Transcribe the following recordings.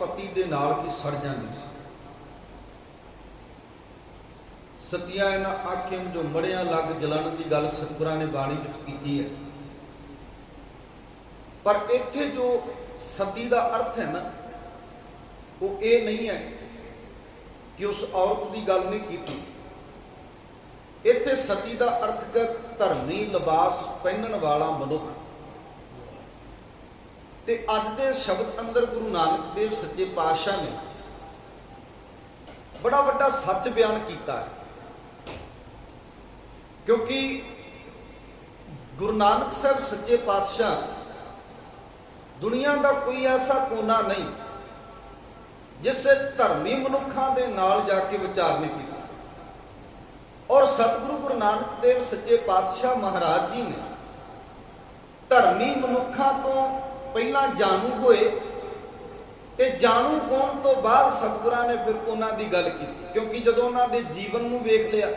ਪਤੀ ਦੇ ਨਾਲ ਹੀ ਸੜ ਜਾਂਦੀ ਸੀ। ਸਤਿਆ ਇਹਨਾਂ ਆਖਿਆਂ ਜੋ ਮੜਿਆਂ ਲੱਗ ਜਲਣ ਦੀ ਗੱਲ ਸਤਿਗੁਰਾਂ ਨੇ ਬਾਣੀ ਵਿੱਚ ਕੀਤੀ ਹੈ। ਪਰ ਇੱਥੇ ਜੋ ਸਤੀ ਦਾ ਅਰਥ ਹੈ ਨਾ, ਉਹ ਇਹ ਨਹੀਂ ਹੈ ਕਿ ਉਸ ਔਰਤ ਦੀ ਗੱਲ ਨਹੀਂ ਕੀਤੀ। ਇੱਥੇ ਸਤੀ ਦਾ ਅਰਥ ਧਰਮੀ ਲਿਬਾਸ ਪਹਿਨਣ ਵਾਲਾ ਮਨੁੱਖ। ਤੇ ਅੱਜ ਦੇ ਸ਼ਬਦ ਅੰਦਰ ਗੁਰੂ ਨਾਨਕ ਦੇਵ ਸੱਚੇ ਪਾਤਸ਼ਾਹ ਨੇ ਬੜਾ ਵੱਡਾ ਸੱਚ ਬਿਆਨ ਕੀਤਾ ਹੈ। ਕਿਉਂਕਿ ਗੁਰੂ ਨਾਨਕ ਸਾਹਿਬ ਸੱਚੇ ਪਾਤਸ਼ਾਹ ਦੁਨੀਆ ਦਾ ਕੋਈ ਐਸਾ ਕੋਨਾ ਨਹੀਂ ਜਿਸ ਧਰਮੀ ਮਨੁੱਖਾਂ ਦੇ ਨਾਲ ਜਾ ਕੇ ਵਿਚਾਰ ਨਹੀਂ ਕੀਤਾ। ਔਰ ਸਤਿਗੁਰੂ ਗੁਰੂ ਨਾਨਕ ਦੇਵ ਸੱਚੇ ਪਾਤਸ਼ਾਹ ਮਹਾਰਾਜ ਜੀ ਨੇ ਧਰਮੀ ਮਨੁੱਖਾਂ ਤੋਂ ਪਹਿਲਾਂ ਜਾਣੂ ਹੋਏ ਤੇ ਜਾਣੂ ਹੋਣ ਤੋਂ ਬਾਅਦ ਸਤਿਗੁਰਾਂ ਨੇ ਫਿਰ ਉਹਨਾਂ ਦੀ ਗੱਲ ਕੀਤੀ। ਕਿਉਂਕਿ ਜਦੋਂ ਉਹਨਾਂ ਦੇ ਜੀਵਨ ਨੂੰ ਵੇਖ ਲਿਆ,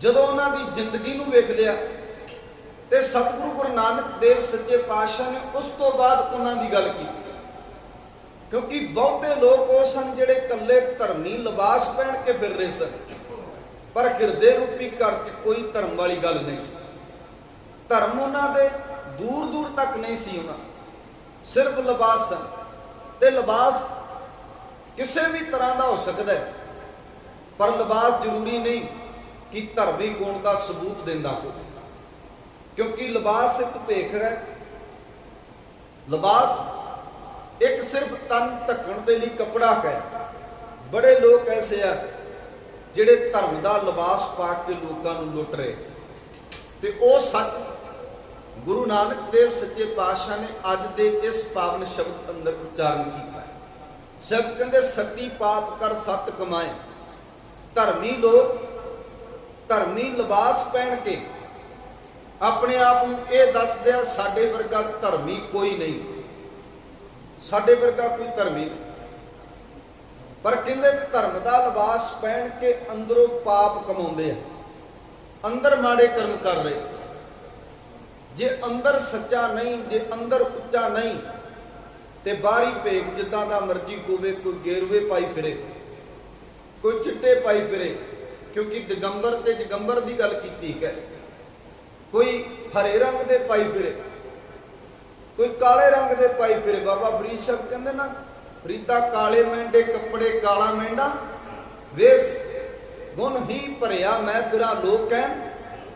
ਜਦੋਂ ਉਹਨਾਂ ਦੀ ਜ਼ਿੰਦਗੀ ਨੂੰ ਵੇਖ ਲਿਆ, ਤੇ ਸਤਿਗੁਰੂ ਗੁਰੂ ਨਾਨਕ ਦੇਵ ਸੱਚੇ ਪਾਤਸ਼ਾਹ ਨੇ ਉਸ ਤੋਂ ਬਾਅਦ ਉਹਨਾਂ ਦੀ ਗੱਲ ਕੀਤੀ। ਕਿਉਂਕਿ ਬਹੁਤੇ ਲੋਕ ਉਹ ਸਨ ਜਿਹੜੇ ਇਕੱਲੇ ਧਰਮੀ ਲਿਬਾਸ ਪਹਿਨ ਕੇ ਫਿਰ ਰਹੇ ਸਨ। ਪਰ ਹਿਰਦੇ ਰੂਪੀ ਘਰ 'ਚ ਕੋਈ ਧਰਮ ਵਾਲੀ ਗੱਲ ਨਹੀਂ ਸੀ। ਧਰਮ ਉਹਨਾਂ ਦੇ ਦੂਰ ਦੂਰ ਤੱਕ ਨਹੀਂ ਸੀ ਉਹਨਾਂ। ਸਿਰਫ ਲਿਬਾਸ ਸਨ। ਤੇ ਲਿਬਾਸ ਕਿਸੇ ਵੀ ਤਰ੍ਹਾਂ ਦਾ ਹੋ ਸਕਦਾ ਹੈ, ਪਰ ਲਿਬਾਸ ਜ਼ਰੂਰੀ ਨਹੀਂ ਕਿ ਧਰਮੀ ਗੁਣ ਦਾ ਸਬੂਤ ਦਿੰਦਾ ਹੋਵੇ। ਕਿਉਂਕਿ ਲਿਬਾਸ ਇੱਕ ਭੇਖ ਹੈ। ਲਿਬਾਸ ਇੱਕ ਸਿਰਫ ਤਨ ਢੱਕਣ ਦੇ ਲਈ ਕੱਪੜਾ ਹੈ। ਬੜੇ ਲੋਕ ਐਸੇ ਆ ਜਿਹੜੇ ਧਰਮ ਦਾ ਲਿਬਾਸ ਪਾ ਕੇ ਲੋਕਾਂ ਨੂੰ ਲੁੱਟ ਰਹੇ। ਤੇ ਉਹ ਸੱਚ ਗੁਰੂ ਨਾਨਕ ਦੇਵ ਸੱਚੇ ਪਾਤਸ਼ਾਹ ਨੇ ਅੱਜ ਦੇ ਇਸ ਪਾਵਨ ਸ਼ਬਦ ਅੰਦਰ ਉਚਾਰਨ ਕੀਤਾ ਹੈ। ਸਭ ਕਹਿੰਦੇ ਸਤੀ ਪਾਪ ਕਰ ਸਤ ਕਮਾਏ। ਧਰਮੀ ਲੋਕ, ਧਰਮੀ ਲਿਬਾਸ ਪਹਿਨ ਕੇ ਆਪਣੇ ਆਪ ਨੂੰ ਇਹ ਦੱਸਦੇ ਆ, ਸਾਡੇ ਵਰਗਾ ਧਰਮੀ ਕੋਈ ਨਹੀਂ। ਸਾਡੇ ਵਰਗਾ ਕੋਈ ਧਰਮੀ ਨਹੀਂ। ਪਰ ਕਹਿੰਦੇ ਧਰਮ ਦਾ ਲਿਬਾਸ ਪਹਿਨ ਕੇ ਅੰਦਰੋਂ ਪਾਪ ਕਮਾਉਂਦੇ ਆ। ਅੰਦਰ ਮਾੜੇ ਕਰਮ ਕਰ ਰਹੇ। ਜੇ ਅੰਦਰ ਸੱਚਾ ਨਹੀਂ, ਜੇ ਅੰਦਰ ਉੱਚਾ ਨਹੀਂ, ਤੇ ਬਾਹਰੀ ਭੇਖ ਜਿੱਦਾਂ ਦਾ ਮਰਜ਼ੀ ਹੋਵੇ ਕੋਈ ਗੇਰਵੇ ਪਾਈ ਫਿਰੇ, ਕੋਈ ਚਿੱਟੇ ਪਾਈ ਫਿਰੇ, ਕਿਉਂਕਿ ਦਿਗੰਬਰ ਤੇ ਜਗੰਬਰ ਦੀ ਗੱਲ ਕੀਤੀ ਹੈ। ਕੋਈ ਹਰੇ ਰੰਗ ਦੇ ਪਾਈ ਫਿਰੇ, ਕੋਈ ਕਾਲੇ ਰੰਗ ਦੇ ਪਾਈ ਫਿਰੇ। ਬਾਬਾ ਫਰੀਦ ਸਾਹਿਬ ਕਹਿੰਦੇ ਨਾ, ਫਰੀਦਾ ਕਾਲੇ ਮੈਂਡੇ, ਕੱਪੜੇ ਕਾਲਾ ਮੈਂਡਾ, ਵੇਸ ਗੁਣ ਹੀ ਭਰਿਆ ਮੈਂ ਬਿਰਾ ਲੋਕ ਕਹਿਣ।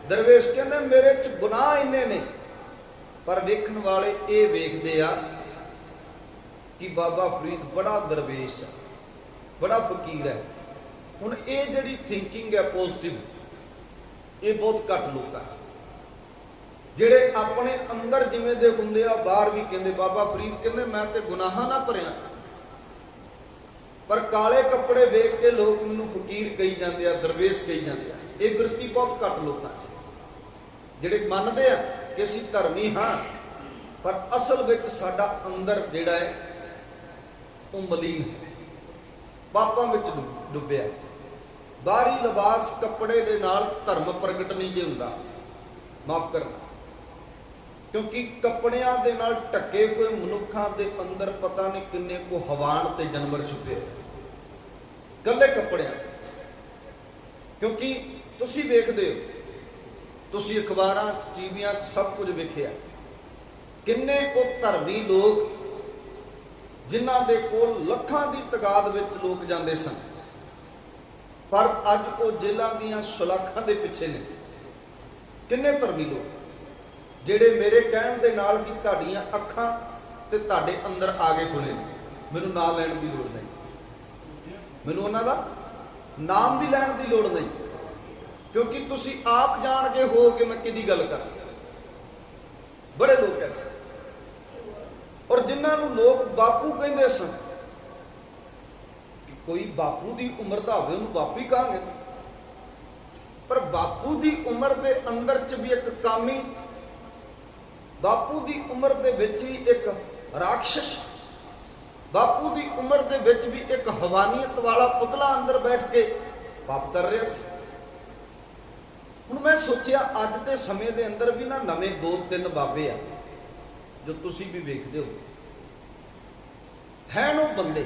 ਦਰਵੇਸ਼ ਕਹਿੰਦੇ, ਮੇਰੇ ਚ ਗੁਨਾਹ ਇੰਨੇ ਨੇ, ਪਰ ਵੇਖਣ ਵਾਲੇ ਇਹ ਵੇਖਦੇ ਆ ਕਿ ਬਾਬਾ ਫਰੀਦ ਬੜਾ ਦਰਵੇਸ਼ ਆ, ਬੜਾ ਫਕੀਰ ਹੈ। ਹੁਣ ਇਹ ਜਿਹੜੀ ਥਿੰਕਿੰਗ ਹੈ ਪੋਜ਼ਿਟਿਵ ਇਹ ਬਹੁਤ ਘੱਟ ਲੋਕਾਂ 'ਚ ਜਿਹੜੇ ਆਪਣੇ ਅੰਦਰ ਜਿਵੇਂ ਦੇ ਹੁੰਦੇ ਆ, ਬਾਹਰ ਵੀ ਕਹਿੰਦੇ, ਬਾਬਾ ਫਰੀਦ ਕਹਿੰਦੇ, ਮੈਂ ਤੇ ਗੁਨਾਹਾਂ ਨਾ ਭਰਿਆ। ਪਰ ਕਾਲੇ ਕੱਪੜੇ ਵੇਖ ਕੇ ਲੋਕ ਮੈਨੂੰ ਫਕੀਰ ਕਹੀ ਜਾਂਦੇ ਆ, ਦਰਵੇਸ਼ ਕਹੀ ਜਾਂਦੇ ਆ। ਇਹ ਬਿਰਤੀ ਬਹੁਤ ਘੱਟ ਲੋਕਾਂ 'ਚ ਜਿਹੜੇ ਮੰਨਦੇ ਆ ਕਿ ਅਸੀਂ ਧਰਮੀ ਹਾਂ, ਪਰ ਅਸਲ ਵਿੱਚ ਸਾਡਾ ਅੰਦਰ ਜਿਹੜਾ ਹੈ, ਉਹ ਮਲੀਨ ਹੈ। ਪਾਪਾਂ ਵਿੱਚ ਡੁੱਬਿਆ। ਬਾਹਰੀ ਲਿਬਾਸ ਕੱਪੜੇ ਦੇ ਨਾਲ ਧਰਮ ਪ੍ਰਗਟ ਨਹੀਂ ਜੇ ਹੁੰਦਾ। ਮਾਫ ਕਰਨਾ। ਕਿਉਂਕਿ ਕੱਪੜਿਆਂ ਦੇ ਨਾਲ ਢੱਕੇ ਹੋਏ ਮਨੁੱਖਾਂ ਦੇ ਅੰਦਰ ਪਤਾ ਨਹੀਂ ਕਿੰਨੇ ਕੋ ਹਵਾਨ ਤੇ ਜਾਨਵਰ ਛੁਪੇ ਹੋਏ। ਕੱਲੇ ਕੱਪੜਿਆਂ ਕਿਉਂਕਿ ਤੁਸੀਂ ਵੇਖਦੇ ਹੋ ਤੁਸੀਂ ਅਖਬਾਰਾਂ, ਟੀਵੀਆਂ 'ਚ ਸਭ ਕੁਝ ਵੇਖਿਆ। ਕਿੰਨੇ ਕੋ ਧਰਮੀ ਲੋਕ ਜਿਨ੍ਹਾਂ ਦੇ ਕੋਲ ਲੱਖਾਂ ਦੀ ਤਗਾਦ ਵਿੱਚ ਲੋਕ ਜਾਂਦੇ ਸਨ। ਪਰ ਅੱਜ ਉਹ ਜੇਲ੍ਹਾਂ ਦੀਆਂ ਸੁਲਾਖਾਂ ਦੇ ਪਿੱਛੇ ਨੇ। ਕਿੰਨੇ ਧਰਮੀ ਲੋਕ ਜਿਹੜੇ ਮੇਰੇ ਕਹਿਣ ਦੇ ਨਾਲ ਕਿ ਤੁਹਾਡੀਆਂ ਅੱਖਾਂ ਤੇ ਤੁਹਾਡੇ ਅੰਦਰ ਆ ਗਏ ਖੁੱਲੇ ਨੇ। ਮੈਨੂੰ ਨਾਮ ਲੈਣ ਦੀ ਲੋੜ ਨਹੀਂ। ਮੈਨੂੰ ਉਹਨਾਂ ਦਾ ਨਾਮ ਵੀ ਲੈਣ ਦੀ ਲੋੜ ਨਹੀਂ। ਕਿਉਂਕਿ ਤੁਸੀਂ ਆਪ ਜਾਣਗੇ ਹੋ ਕਿ ਮੈਂ ਕਿਹਦੀ ਗੱਲ ਕਰਾਂ। ਬੜੇ ਲੋਕ ਐਸੇ। ਔਰ ਜਿਨ੍ਹਾਂ ਨੂੰ ਲੋਕ ਬਾਪੂ ਕਹਿੰਦੇ ਸਨ ਕਿ ਕੋਈ ਬਾਪੂ ਦੀ ਉਮਰ ਦਾ ਹੋਵੇ, ਉਹਨੂੰ ਬਾਪੂ ਹੀ ਕਹਾਂਗੇ। ਪਰ ਬਾਪੂ ਦੀ ਉਮਰ ਦੇ ਅੰਦਰ ਚ ਵੀ ਇੱਕ ਕਾਮੀ, ਬਾਪੂ ਦੀ ਉਮਰ ਦੇ ਵਿੱਚ ਵੀ ਇੱਕ ਰਾਖਸ਼ ਬਾਪੂ ਦੀ ਉਮਰ ਦੇ ਵਿੱਚ ਵੀ ਇੱਕ ਹਵਾਨੀਅਤ ਵਾਲਾ ਪੁਤਲਾ ਅੰਦਰ ਬੈਠ ਕੇ ਪਾਪ ਕਰ ਰਿਹਾ ਸੀ। ਹੁਣ ਮੈਂ ਸੋਚਿਆ ਅੱਜ ਦੇ ਸਮੇਂ ਦੇ ਅੰਦਰ ਵੀ ਨਾ ਨਵੇਂ ਦੋ ਤਿੰਨ ਬਾਬੇ ਆ, ਜੋ ਤੁਸੀਂ ਵੀ ਵੇਖਦੇ ਹੋ। ਹੈ ਉਹ ਬੰਦੇ,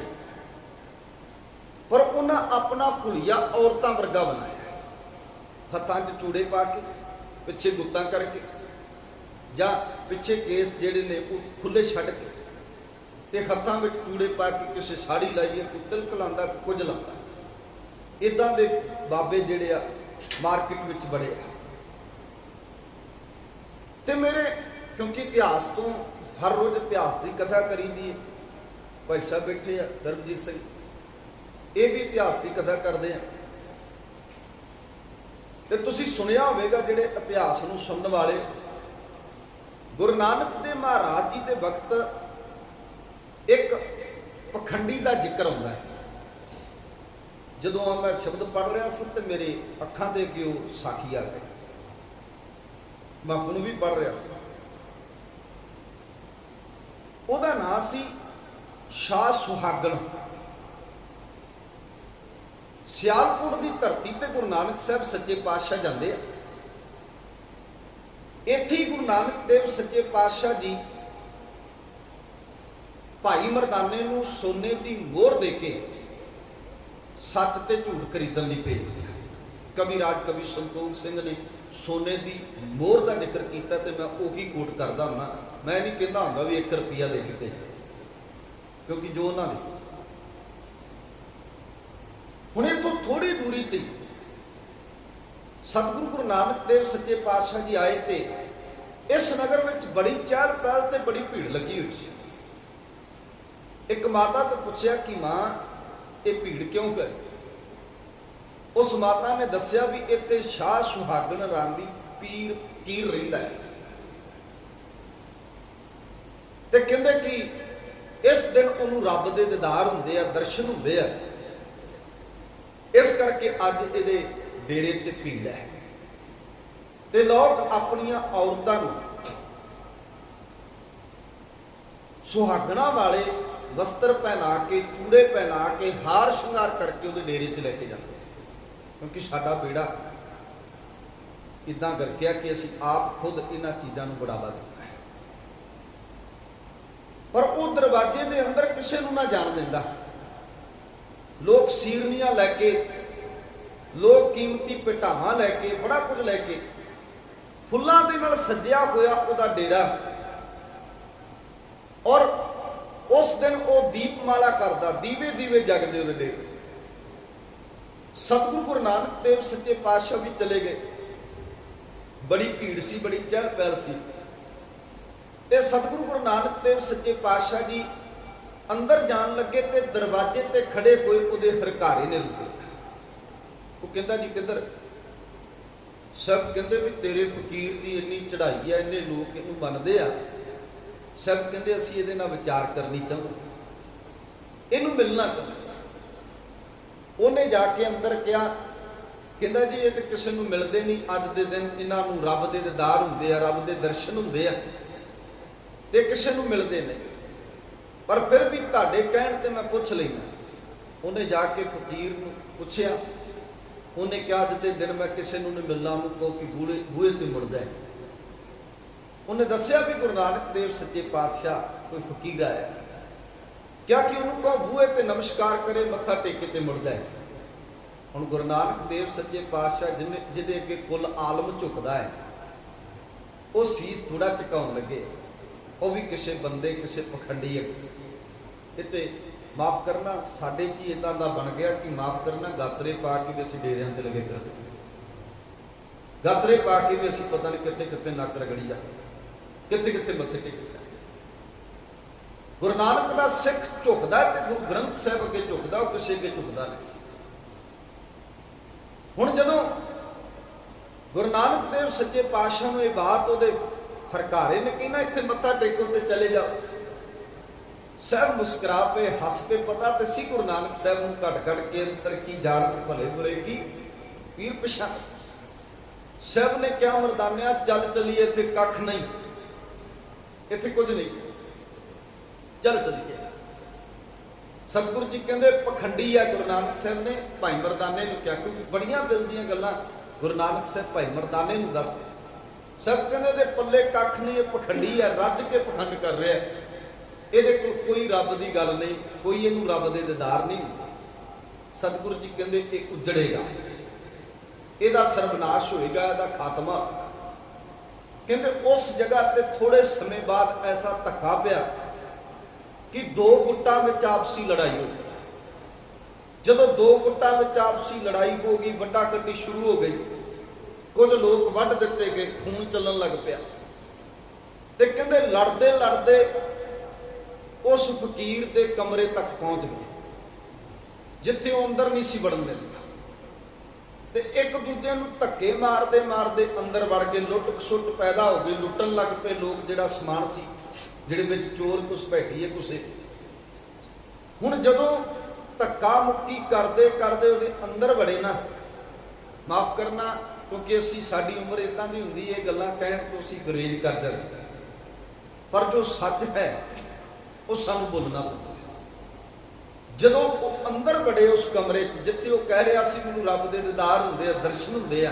ਪਰ ਉਹਨਾਂ ਆਪਣਾ ਕੁਲੀਆ ਔਰਤਾਂ ਵਰਗਾ ਬਣਾਇਆ ਹੱਥਾਂ 'ਚ ਚੂੜੇ ਪਾ ਕੇ, ਪਿੱਛੇ ਗੁੱਤਾਂ ਕਰਕੇ, ਜਾਂ ਪਿੱਛੇ ਕੇਸ ਜਿਹੜੇ ਨੇ ਉਹ ਖੁੱਲੇ ਛੱਡ ਕੇ, ਤੇ ਹੱਥਾਂ ਵਿੱਚ ਚੂੜੇ ਪਾ ਕੇ ਕਿਸੇ ਸਾੜੀ ਲਾਈਏ ਕੋਈ ਤਿਲਕ ਲਾਉਂਦਾ, ਕੁਝ ਲਾਉਂਦਾ। ਇਦਾਂ ਦੇ ਬਾਬੇ ਜਿਹੜੇ ਆ ਮਾਰਕੀਟ ਵਿੱਚ ਬੜੇ ਆ। ਤੇ ਮੇਰੇ, ਕਿਉਂਕਿ ਇਤਿਹਾਸ ਤੋਂ ਹਰ ਰੋਜ਼ ਇਤਿਹਾਸ ਦੀ ਕਥਾ ਕਰੀਦੀ ਹੈ ਭਾਈ ਸਾਹਿਬ ਬੈਠੇ ਆ, ਸਰਬਜੀਤ ਸਿੰਘ। ਇਹ ਵੀ ਇਤਿਹਾਸ ਦੀ ਕਥਾ ਕਰਦੇ ਆ। ਤੇ ਤੁਸੀਂ ਸੁਣਿਆ ਹੋਵੇਗਾ ਜਿਹੜੇ ਇਤਿਹਾਸ ਨੂੰ ਸੁਣਨ ਵਾਲੇ ਗੁਰੂ ਨਾਨਕ ਦੇਵ ਮਹਾਰਾਜ ਜੀ ਦੇ ਵਕਤ ਇੱਕ ਪਖੰਡੀ ਦਾ ਜ਼ਿਕਰ ਹੁੰਦਾ ਹੈ। ਜਦੋਂ ਆ ਮੈਂ ਸ਼ਬਦ ਪੜ੍ਹ ਰਿਹਾ ਸੀ ਤੇ ਮੇਰੇ ਅੱਖਾਂ ਦੇ ਅੱਗੇ ਉਹ ਸਾਖੀ ਆ ਗਈ। ਮੈਂ ਆਪ ਵੀ ਪੜ੍ਹ ਰਿਹਾ ਸੀ। ਉਹਦਾ ਨਾਂ ਸੀ ਸ਼ਾਹ ਸੁਹਾਗਣ। ਸਿਆਲਕੋਟ ਦੀ ਧਰਤੀ ਤੇ ਗੁਰੂ ਨਾਨਕ ਸਾਹਿਬ ਸੱਚੇ ਪਾਤਸ਼ਾਹ ਜਾਂਦੇ ਆ। ਇੱਥੇ ਹੀ ਗੁਰੂ ਨਾਨਕ ਦੇਵ ਸੱਚੇ ਪਾਤਸ਼ਾਹ ਜੀ ਭਾਈ ਮਰਦਾਨੇ ਨੂੰ ਸੋਨੇ ਦੀ ਮੋਹਰ ਦੇ ਕੇ ਸੱਚ ਤੇ ਝੂਠ ਖਰੀਦਣ ਲਈ ਭੇਜਦੇ ਆ ਕਵੀ ਰਾਜ ਕਵੀ ਸੰਤੋਖ ਸਿੰਘ ਨੇ ਸੋਨੇ ਦੀ ਮੋਹਰ ਦਾ ਜ਼ਿਕਰ ਕੀਤਾ ਤੇ ਮੈਂ ਉਹੀ ਕੋਟ ਕਰਦਾ ਹਾਂ ਮੈਂ ਨਹੀਂ ਕਹਿੰਦਾ ਹੁੰਦਾ ਵੀ 1 ਰੁਪਿਆ ਦੇ ਕੇ ਕਿਉਂਕਿ ਜੋ ਉਹਨਾਂ ਨੇ ਹੁਣ ਇਹ ਤੋਂ ਥੋੜੀ ਦੂਰੀ ਤੇ ਸਤਿਗੁਰੂ ਗੁਰੂ ਨਾਨਕ ਦੇਵ ਸੱਚੇ ਪਾਤਸ਼ਾਹ ਜੀ ਆਏ ਤੇ ਇਸ ਨਗਰ ਵਿੱਚ ਬੜੀ ਚਹਿਲ ਪਹਿਲ ਤੇ ਬੜੀ ਭੀੜ ਲੱਗੀ ਹੋਈ ਸੀ। ਇੱਕ ਮਾਤਾ ਤੋਂ ਪੁੱਛਿਆ ਕਿ ਮਾਂ ਇਹ ਭੀੜ ਕਿਉਂ ਕਰ? ਉਸ ਮਾਤਾ ਨੇ ਦੱਸਿਆ ਵੀ ਇੱਥੇ ਸ਼ਾਹ ਸੁਹਾਗਣ ਰਾਂਦੀ ਪੀਰ ਪੀਰ ਰਹਿੰਦਾ ਹੈ। ਤੇ ਕਹਿੰਦੇ ਕਿ ਇਸ ਦਿਨ ਉਹਨੂੰ ਰੱਬ ਦੇ ਦੀਦਾਰ ਹੁੰਦੇ ਆ, ਦਰਸ਼ਨ ਹੁੰਦੇ ਆ। ਇਸ ਕਰਕੇ ਅੱਜ ਇਹਦੇ ਡੇਰੇ ਤੇ ਭੀੜ ਹੈ। ਤੇ ਲੋਕ ਆਪਣੀਆਂ ਔਰਤਾਂ ਨੂੰ ਸੁਹਾਗਣਾ ਵਾਲੇ ਵਸਤਰ ਪਹਿਨਾ ਕੇ, ਚੂੜੇ ਪਹਿਨਾ ਕੇ, ਹਾਰ ਸ਼ਿੰਗਾਰ ਕਰਕੇ ਉਹਦੇ ਡੇਰੇ ਤੇ ਲੈ ਕੇ ਜਾਂਦੇ ਕਿਉਂਕਿ ਸਾਡਾ ਬੇੜਾ ਇਦਾਂ ਕਰ ਗਿਆ ਕਿ ਅਸੀਂ ਆਪ ਖੁਦ ਇਹਨਾਂ ਚੀਜ਼ਾਂ ਨੂੰ ਬੜਾਵਾ ਦਿੱਤਾ ਹੈ। ਪਰ ਉਹ ਦਰਵਾਜ਼ੇ ਦੇ ਅੰਦਰ ਕਿਸੇ ਨੂੰ ਨਾ ਜਾਣ ਦਿੰਦਾ। ਲੋਕ ਸੀਰਨੀਆਂ ਲੈ ਕੇ, ਲੋਕ ਕੀਮਤੀ ਪਟਾਵਾਂ ਲੈ ਕੇ, ਬੜਾ ਕੁਝ ਲੈ ਕੇ, ਫੁੱਲਾਂ ਦੇ ਨਾਲ ਸਜਿਆ ਹੋਇਆ ਉਹਦਾ ਡੇਰਾ। ਔਰ ਉਸ ਦਿਨ ਉਹ ਦੀਪਮਾਲਾ ਕਰਦਾ, ਦੀਵੇ ਦੀਵੇ ਜਗਦੇ ਉਹਦੇ ਡੇਰੇ। ਸਤਿਗੁਰੂ ਗੁਰੂ ਨਾਨਕ ਦੇਵ ਸੱਚੇ ਪਾਤਸ਼ਾਹ ਵੀ ਚਲੇ ਗਏ। ਬੜੀ ਭੀੜ ਸੀ, ਬੜੀ ਚਹਿਲ ਪਹਿਲ ਸੀ। ਤੇ ਸਤਿਗੁਰੂ ਗੁਰੂ ਨਾਨਕ ਦੇਵ ਸੱਚੇ ਪਾਤਸ਼ਾਹ ਜੀ ਅੰਦਰ ਜਾਣ ਲੱਗੇ ਤੇ ਦਰਵਾਜ਼ੇ ਤੇ ਖੜੇ ਹੋਏ ਉਹਦੇ ਹਰਕਾਰੇ ਨੇ ਰੁਕੇ। ਉਹ ਕਹਿੰਦਾ, ਜੀ ਕਿੱਧਰ? ਸਭ ਕਹਿੰਦੇ ਵੀ ਤੇਰੇ ਫਕੀਰ ਦੀ ਇੰਨੀ ਚੜ੍ਹਾਈ ਹੈ ਇੰਨੇ ਲੋਕ ਇਹਨੂੰ ਮੰਨਦੇ ਆ। ਸਭ ਕਹਿੰਦੇ ਅਸੀਂ ਇਹਦੇ ਨਾਲ ਵਿਚਾਰ ਕਰਨੀ ਚਾਹੁੰਦੇ ਇਹਨੂੰ ਮਿਲਣਾ ਚਾਹੁੰਦੇ ਉਹਨੇ ਜਾ ਕੇ ਅੰਦਰ ਕਿਹਾ, ਕਹਿੰਦਾ ਜੀ ਇਹ ਤੇ ਕਿਸੇ ਨੂੰ ਮਿਲਦੇ ਨਹੀਂ, ਅੱਜ ਦੇ ਦਿਨ ਇਹਨਾਂ ਨੂੰ ਰੱਬ ਦੇ ਦੀਦਾਰ ਹੁੰਦੇ ਆ, ਰੱਬ ਦੇ ਦਰਸ਼ਨ ਹੁੰਦੇ ਆ ਤੇ ਕਿਸੇ ਨੂੰ ਮਿਲਦੇ ਨਹੀਂ। ਪਰ ਫਿਰ ਵੀ ਤੁਹਾਡੇ ਕਹਿਣ ਤੇ ਮੈਂ ਪੁੱਛ ਲੈਣਾ ਉਹਨੇ ਜਾ ਕੇ ਫਕੀਰ ਨੂੰ ਪੁੱਛਿਆ, ਉਹਨੇ ਕਿਹਾ, ਅੱਜ ਦੇ ਦਿਨ ਮੈਂ ਕਿਸੇ ਨੂੰ ਨਹੀਂ ਮਿਲਣਾ, ਉਹਨੂੰ ਕਹੋ ਬੂਹੇ ਬੂਹੇ ਤੇ ਮੁੜਦਾ ਹੈ। ਉਹਨੇ ਦੱਸਿਆ ਵੀ ਗੁਰੂ ਨਾਨਕ ਦੇਵ ਸੱਚੇ ਪਾਤਸ਼ਾਹ ਕੋਈ ਫਕੀਰ ਆਇਆ ਕਿਹਾ ਕਿ ਉਹਨੂੰ ਕਹੋ, ਬੂਹੇ ਤੇ ਨਮਸਕਾਰ ਕਰੇ, ਮੱਥਾ ਟੇਕੇ ਤੇ ਮੁੜਦਾ ਹੈ। ਹੁਣ ਗੁਰੂ ਨਾਨਕ ਦੇਵ ਸੱਚੇ ਪਾਤਸ਼ਾਹ ਜਿਹਨੇ ਜਿਹਦੇ ਅੱਗੇ ਕੁੱਲ ਆਲਮ ਝੁਕਦਾ ਹੈ, ਉਹ ਸੀਸ ਥੋੜਾ ਝੁਕਾਉਣ ਲੱਗੇ। ਉਹ ਵੀ ਕਿਸੇ ਬੰਦੇ, ਕਿਸੇ ਪਖੰਡੀ ਅੱਗੇ। ਤੇ ਮਾਫ ਕਰਨਾ ਸਾਡੇ ਚ ਹੀ ਇਦਾਂ ਦਾ ਬਣ ਗਿਆ ਕਿ ਮਾਫ ਕਰਨਾ ਗਾਤਰੇ ਪਾ ਕੇ ਵੀ ਅਸੀਂ ਡੇਰਿਆਂ ਤੇ ਲਗੇ ਕਰਦੇ ਗਾਤਰੇ ਪਾ ਕੇ ਵੀ ਅਸੀਂ ਪਤਾ ਨਹੀਂ ਕਿੱਥੇ ਕਿੱਥੇ ਨੱਕ ਰਗੜੀ ਜਾ ਕਿੱਥੇ ਕਿੱਥੇ ਮੱਥੇ ਟੇਕਦਾ ਗੁਰੂ ਨਾਨਕ ਦਾ ਸਿੱਖ ਝੁਕਦਾ ਤੇ ਗੁਰੂ ਗ੍ਰੰਥ ਸਾਹਿਬ ਅੱਗੇ ਝੁਕਦਾ, ਉਹ ਕਿਸੇ ਅੱਗੇ ਝੁਕਦਾ ਨਹੀਂ। ਹੁਣ ਜਦੋਂ ਗੁਰੂ ਨਾਨਕ ਦੇਵ ਸੱਚੇ ਪਾਤਸ਼ਾਹ ਨੂੰ ਇਹ ਬਾਤ ਉਹਦੇ ਫਰਕਾਰੇ ਨੇ ਕਿਹਾ ਇੱਥੇ ਮੱਥਾ ਟੇਕੋ ਤੇ ਚਲੇ ਜਾਓ। ਸਭ ਮੁਸਕਰਾ ਪਏ ਹੱਸ ਕੇ ਪਤਾ ਤੇ ਸੀ ਗੁਰੂ ਨਾਨਕ ਸਾਹਿਬ ਨੂੰ ਘਟ ਘਟ ਕੇ ਅੰਦਰ ਕੀ ਜਾਣ ਤੇ ਭਲੇ ਬੁਰੇ ਕੀ? ਪੀਰ ਪਛਾਣ? ਸਭ ਨੇ ਕਿਹਾ, ਮਰਦਾਨਿਆ, ਚੱਲ ਚਲੀਏ, ਇੱਥੇ ਕੱਖ ਨਹੀਂ। ਇੱਥੇ ਕੁਝ ਨਹੀਂ ਚੱਲ ਚਲੀਏ ਸਤਿਗੁਰੂ ਜੀ ਕਹਿੰਦੇ, ਪਖੰਡੀ ਆ ਗੁਰੂ ਨਾਨਕ ਸਾਹਿਬ ਨੇ, ਭਾਈ ਮਰਦਾਨੇ ਨੂੰ ਕਿਹਾ, ਕਿਉਂਕਿ ਬੜੀਆਂ ਦਿਲ ਦੀਆਂ ਗੱਲਾਂ ਗੁਰੂ ਨਾਨਕ ਸਾਹਿਬ ਭਾਈ ਮਰਦਾਨੇ ਨੂੰ ਦੱਸਦੇ। ਸਭ ਕਹਿੰਦੇ ਦੇ ਪੱਲੇ ਕੱਖ ਨਹੀਂ, ਇਹ ਪਖੰਡੀ ਆ, ਰੱਜ ਕੇ ਪਖੰਡ ਕਰ ਰਿਹਾ। ਇਹਦੇ ਕੋਲ ਕੋਈ ਰੱਬ ਦੀ ਗੱਲ ਨਹੀਂ, ਕੋਈ ਇਹਨੂੰ ਰੱਬ ਦੇ ਦਿਦਾਰ ਨਹੀਂ। ਸਤਿਗੁਰੂ ਜੀ ਕਹਿੰਦੇ, ਇਹ ਉਜੜੇਗਾ। ਇਹਦਾ ਸਰਬਨਾਸ਼ ਹੋਏਗਾ, ਇਹਦਾ ਖਾਤਮਾ। ਕਹਿੰਦੇ ਉਸ ਜਗ੍ਹਾ ਤੇ ਥੋੜੇ ਸਮੇਂ ਬਾਅਦ ਐਸਾ ਧੱਕਾ ਪਿਆ ਕਿ ਦੋ ਗੁੱਟਾਂ ਵਿੱਚ ਆਪਸੀ ਲੜਾਈ ਹੋ ਗਈ। ਜਦੋਂ ਦੋ ਗੁੱਟਾਂ ਵਿੱਚ ਆਪਸੀ ਲੜਾਈ ਹੋ ਗਈ, ਵੱਡਾ ਕੱਟੀ ਸ਼ੁਰੂ ਹੋ ਗਈ, ਕੁਝ ਲੋਕ ਵੱਢ ਦਿੱਤੇ ਗਏ, ਖੂਨ ਚੱਲਣ ਲੱਗ ਪਿਆ। ਤੇ ਕਹਿੰਦੇ ਲੜਦੇ ਲੜਦੇ ਉਸ ਫਕੀਰ ਦੇ ਕਮਰੇ ਤੱਕ ਪਹੁੰਚ ਗਏ, ਜਿੱਥੇ ਉਹ ਅੰਦਰ ਨਹੀਂ ਸੀ ਵੜਨ ਦਿੰਦਾ। ਤੇ ਇੱਕ ਦੂਜੇ ਨੂੰ ਧੱਕੇ ਮਾਰਦੇ ਮਾਰਦੇ ਅੰਦਰ ਵੜ ਕੇ ਲੁੱਟ ਖਸੁੱਟ ਪੈਦਾ ਹੋ ਗਈ, ਲੁੱਟਣ ਲੱਗ ਪਏ ਲੋਕ ਜਿਹੜਾ ਸਮਾਨ ਸੀ ਜਿਹੜੇ ਵਿੱਚ ਚੋਰ ਕੁਛ ਬੈਠੀ ਹੈ ਕੁਸੇ ਹੁਣ ਜਦੋਂ ਧੱਕਾ ਮੁੱਕੀ ਕਰਦੇ ਕਰਦੇ ਉਹਦੇ ਅੰਦਰ ਵੜੇ ਨਾ, ਮਾਫ ਕਰਨਾ, ਕਿਉਂਕਿ ਅਸੀਂ ਸਾਡੀ ਉਮਰ ਇਦਾਂ ਦੀ ਹੁੰਦੀ ਇਹ ਗੱਲਾਂ ਕਹਿਣ ਤੋਂ ਅਸੀਂ ਗਰੇਜ ਕਰ ਜਾਂਦੇ ਪਰ ਜੋ ਸੱਚ ਹੈ, ਉਹ ਸਾਨੂੰ ਬੋਲਣਾ ਪੈਂਦਾ। ਜਦੋਂ ਉਹ ਅੰਦਰ ਵੜੇ ਉਸ ਕਮਰੇ 'ਚ, ਜਿੱਥੇ ਉਹ ਕਹਿ ਰਿਹਾ ਸੀ, ਮੈਨੂੰ ਰੱਬ ਦੇ ਦੀਦਾਰ ਹੁੰਦੇ ਆ, ਦਰਸ਼ਨ ਹੁੰਦੇ ਆ।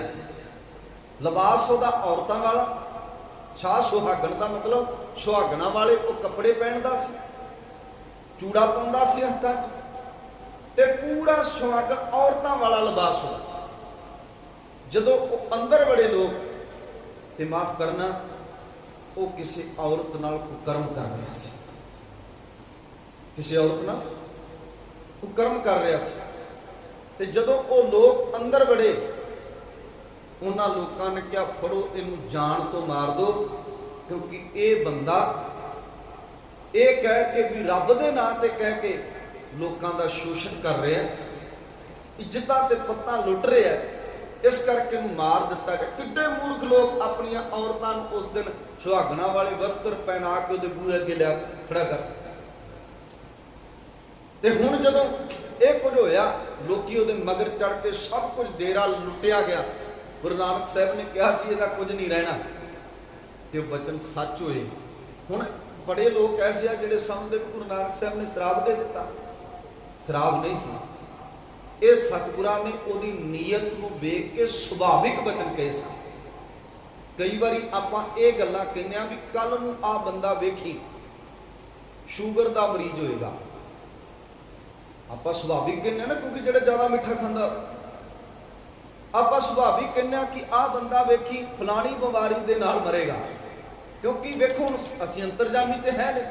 ਲਿਬਾਸ ਉਹਦਾ ਔਰਤਾਂ ਵਾਲਾ, ਸ਼ਾਹ ਸੁਹਾਗਣ ਦਾ ਮਤਲਬ, ਸੁਹਾਗਣਾ ਵਾਲੇ ਉਹ ਕੱਪੜੇ ਪਹਿਨਦਾ ਸੀ, ਚੂੜਾ ਪਾਉਂਦਾ ਸੀ ਹੱਥਾਂ 'ਚ, ਤੇ ਪੂਰਾ ਸੁਹਾਗਣ ਔਰਤਾਂ ਵਾਲਾ ਲਿਬਾਸ ਉਹਦਾ। ਜਦੋਂ ਉਹ ਅੰਦਰ ਵੜੇ ਲੋਕ, ਤੇ ਮਾਫ ਕਰਨਾ, ਉਹ ਕਿਸੇ ਔਰਤ ਨਾਲ ਕਰਮ ਕਰ ਰਿਹਾ ਸੀ। ਕਿਸੇ ਔਰਤ ਨਾਲ? ਕੁਕਰਮ ਕਰ ਰਿਹਾ ਸੀ। ਤੇ ਜਦੋਂ ਉਹ ਲੋਕ ਅੰਦਰ ਵੜੇ, ਉਹਨਾਂ ਲੋਕਾਂ ਨੇ ਕਿਹਾ, ਫੜੋ ਇਹਨੂੰ ਜਾਨ ਤੋਂ ਮਾਰ ਦਿਓ, ਕਿਉਂਕਿ ਇਹ ਬੰਦਾ ਇਹ ਕਹਿ ਕੇ ਵੀ ਰੱਬ ਦੇ ਨਾਂ ਤੇ ਕਹਿ ਕੇ ਲੋਕਾਂ ਦਾ ਸ਼ੋਸ਼ਣ ਕਰ ਰਿਹਾ ਇੱਜ਼ਤਾਂ ਤੇ ਪੱਤਾਂ ਲੁੱਟ ਰਿਹਾ ਇਸ ਕਰਕੇ ਇਹਨੂੰ ਮਾਰ ਦਿੱਤਾ ਗਿਆ। ਕਿੱਡੇ ਮੂਰਖ ਲੋਕ ਆਪਣੀਆਂ ਔਰਤਾਂ ਨੂੰ ਉਸ ਦਿਨ ਸੁਹਾਗਣਾ ਵਾਲੇ ਵਸਤਰ ਪਹਿਨਾ ਕੇ ਉਹਦੇ ਬੂਹੇ ਅੱਗੇ ਲਿਆ ਖੜਾ ਕਰ ਤੇ ਹੁਣ ਜਦੋਂ ਇਹ ਕੁਝ ਹੋਇਆ, ਲੋਕੀ ਉਹਦੇ ਮਗਰ ਚੜ ਕੇ ਸਭ ਕੁਝ ਡੇਰਾ ਲੁੱਟਿਆ ਗਿਆ। ਗੁਰੂ ਨਾਨਕ ਸਾਹਿਬ ਨੇ ਕਿਹਾ ਸੀ, ਇਹਦਾ ਕੁਝ ਨਹੀਂ ਰਹਿਣਾ। ਤੇ ਉਹ ਬਚਨ ਸੱਚ ਹੋਏ। ਹੁਣ ਬੜੇ ਲੋਕ ਐਸੇ ਆ ਜਿਹੜੇ ਸਮਝਦੇ ਕਿ ਗੁਰੂ ਨਾਨਕ ਸਾਹਿਬ ਨੇ ਸ਼ਰਾਬ ਦੇ ਦਿੱਤਾ। ਸ਼ਰਾਬ ਨਹੀਂ ਸੀ। ਇਹ ਸਤਿਗੁਰਾਂ ਨੇ ਉਹਦੀ ਨੀਅਤ ਨੂੰ ਵੇਖ ਕੇ ਸੁਭਾਵਿਕ ਬਚਨ ਕਹੇ ਸਨ। ਕਈ ਵਾਰੀ ਆਪਾਂ ਇਹ ਗੱਲਾਂ ਕਹਿੰਦੇ ਆ ਵੀ ਕੱਲ ਨੂੰ ਆ ਬੰਦਾ ਵੇਖੀ, ਸ਼ੂਗਰ ਦਾ ਮਰੀਜ਼ ਹੋਏਗਾ। ਆਪਾਂ ਸੁਭਾਵਿਕ ਕਹਿੰਦੇ ਆ ਨਾ, ਕਿਉਂਕਿ ਜਿਹੜਾ ਜ਼ਿਆਦਾ ਮਿੱਠਾ ਖਾਂਦਾ। ਆਪਾਂ ਸੁਭਾਵਿਕ ਕਹਿੰਦੇ ਆ ਕਿ ਆਹ ਬੰਦਾ ਵੇਖੀ ਫਲਾਣੀ ਬਿਮਾਰੀ ਦੇ ਨਾਲ ਮਰੇਗਾ। ਕਿਉਂਕਿ ਵੇਖੋ ਹੁਣ ਅਸੀਂ ਅੰਤਰਜਾਮੀ ਤੇ ਹੈ ਨਹੀਂ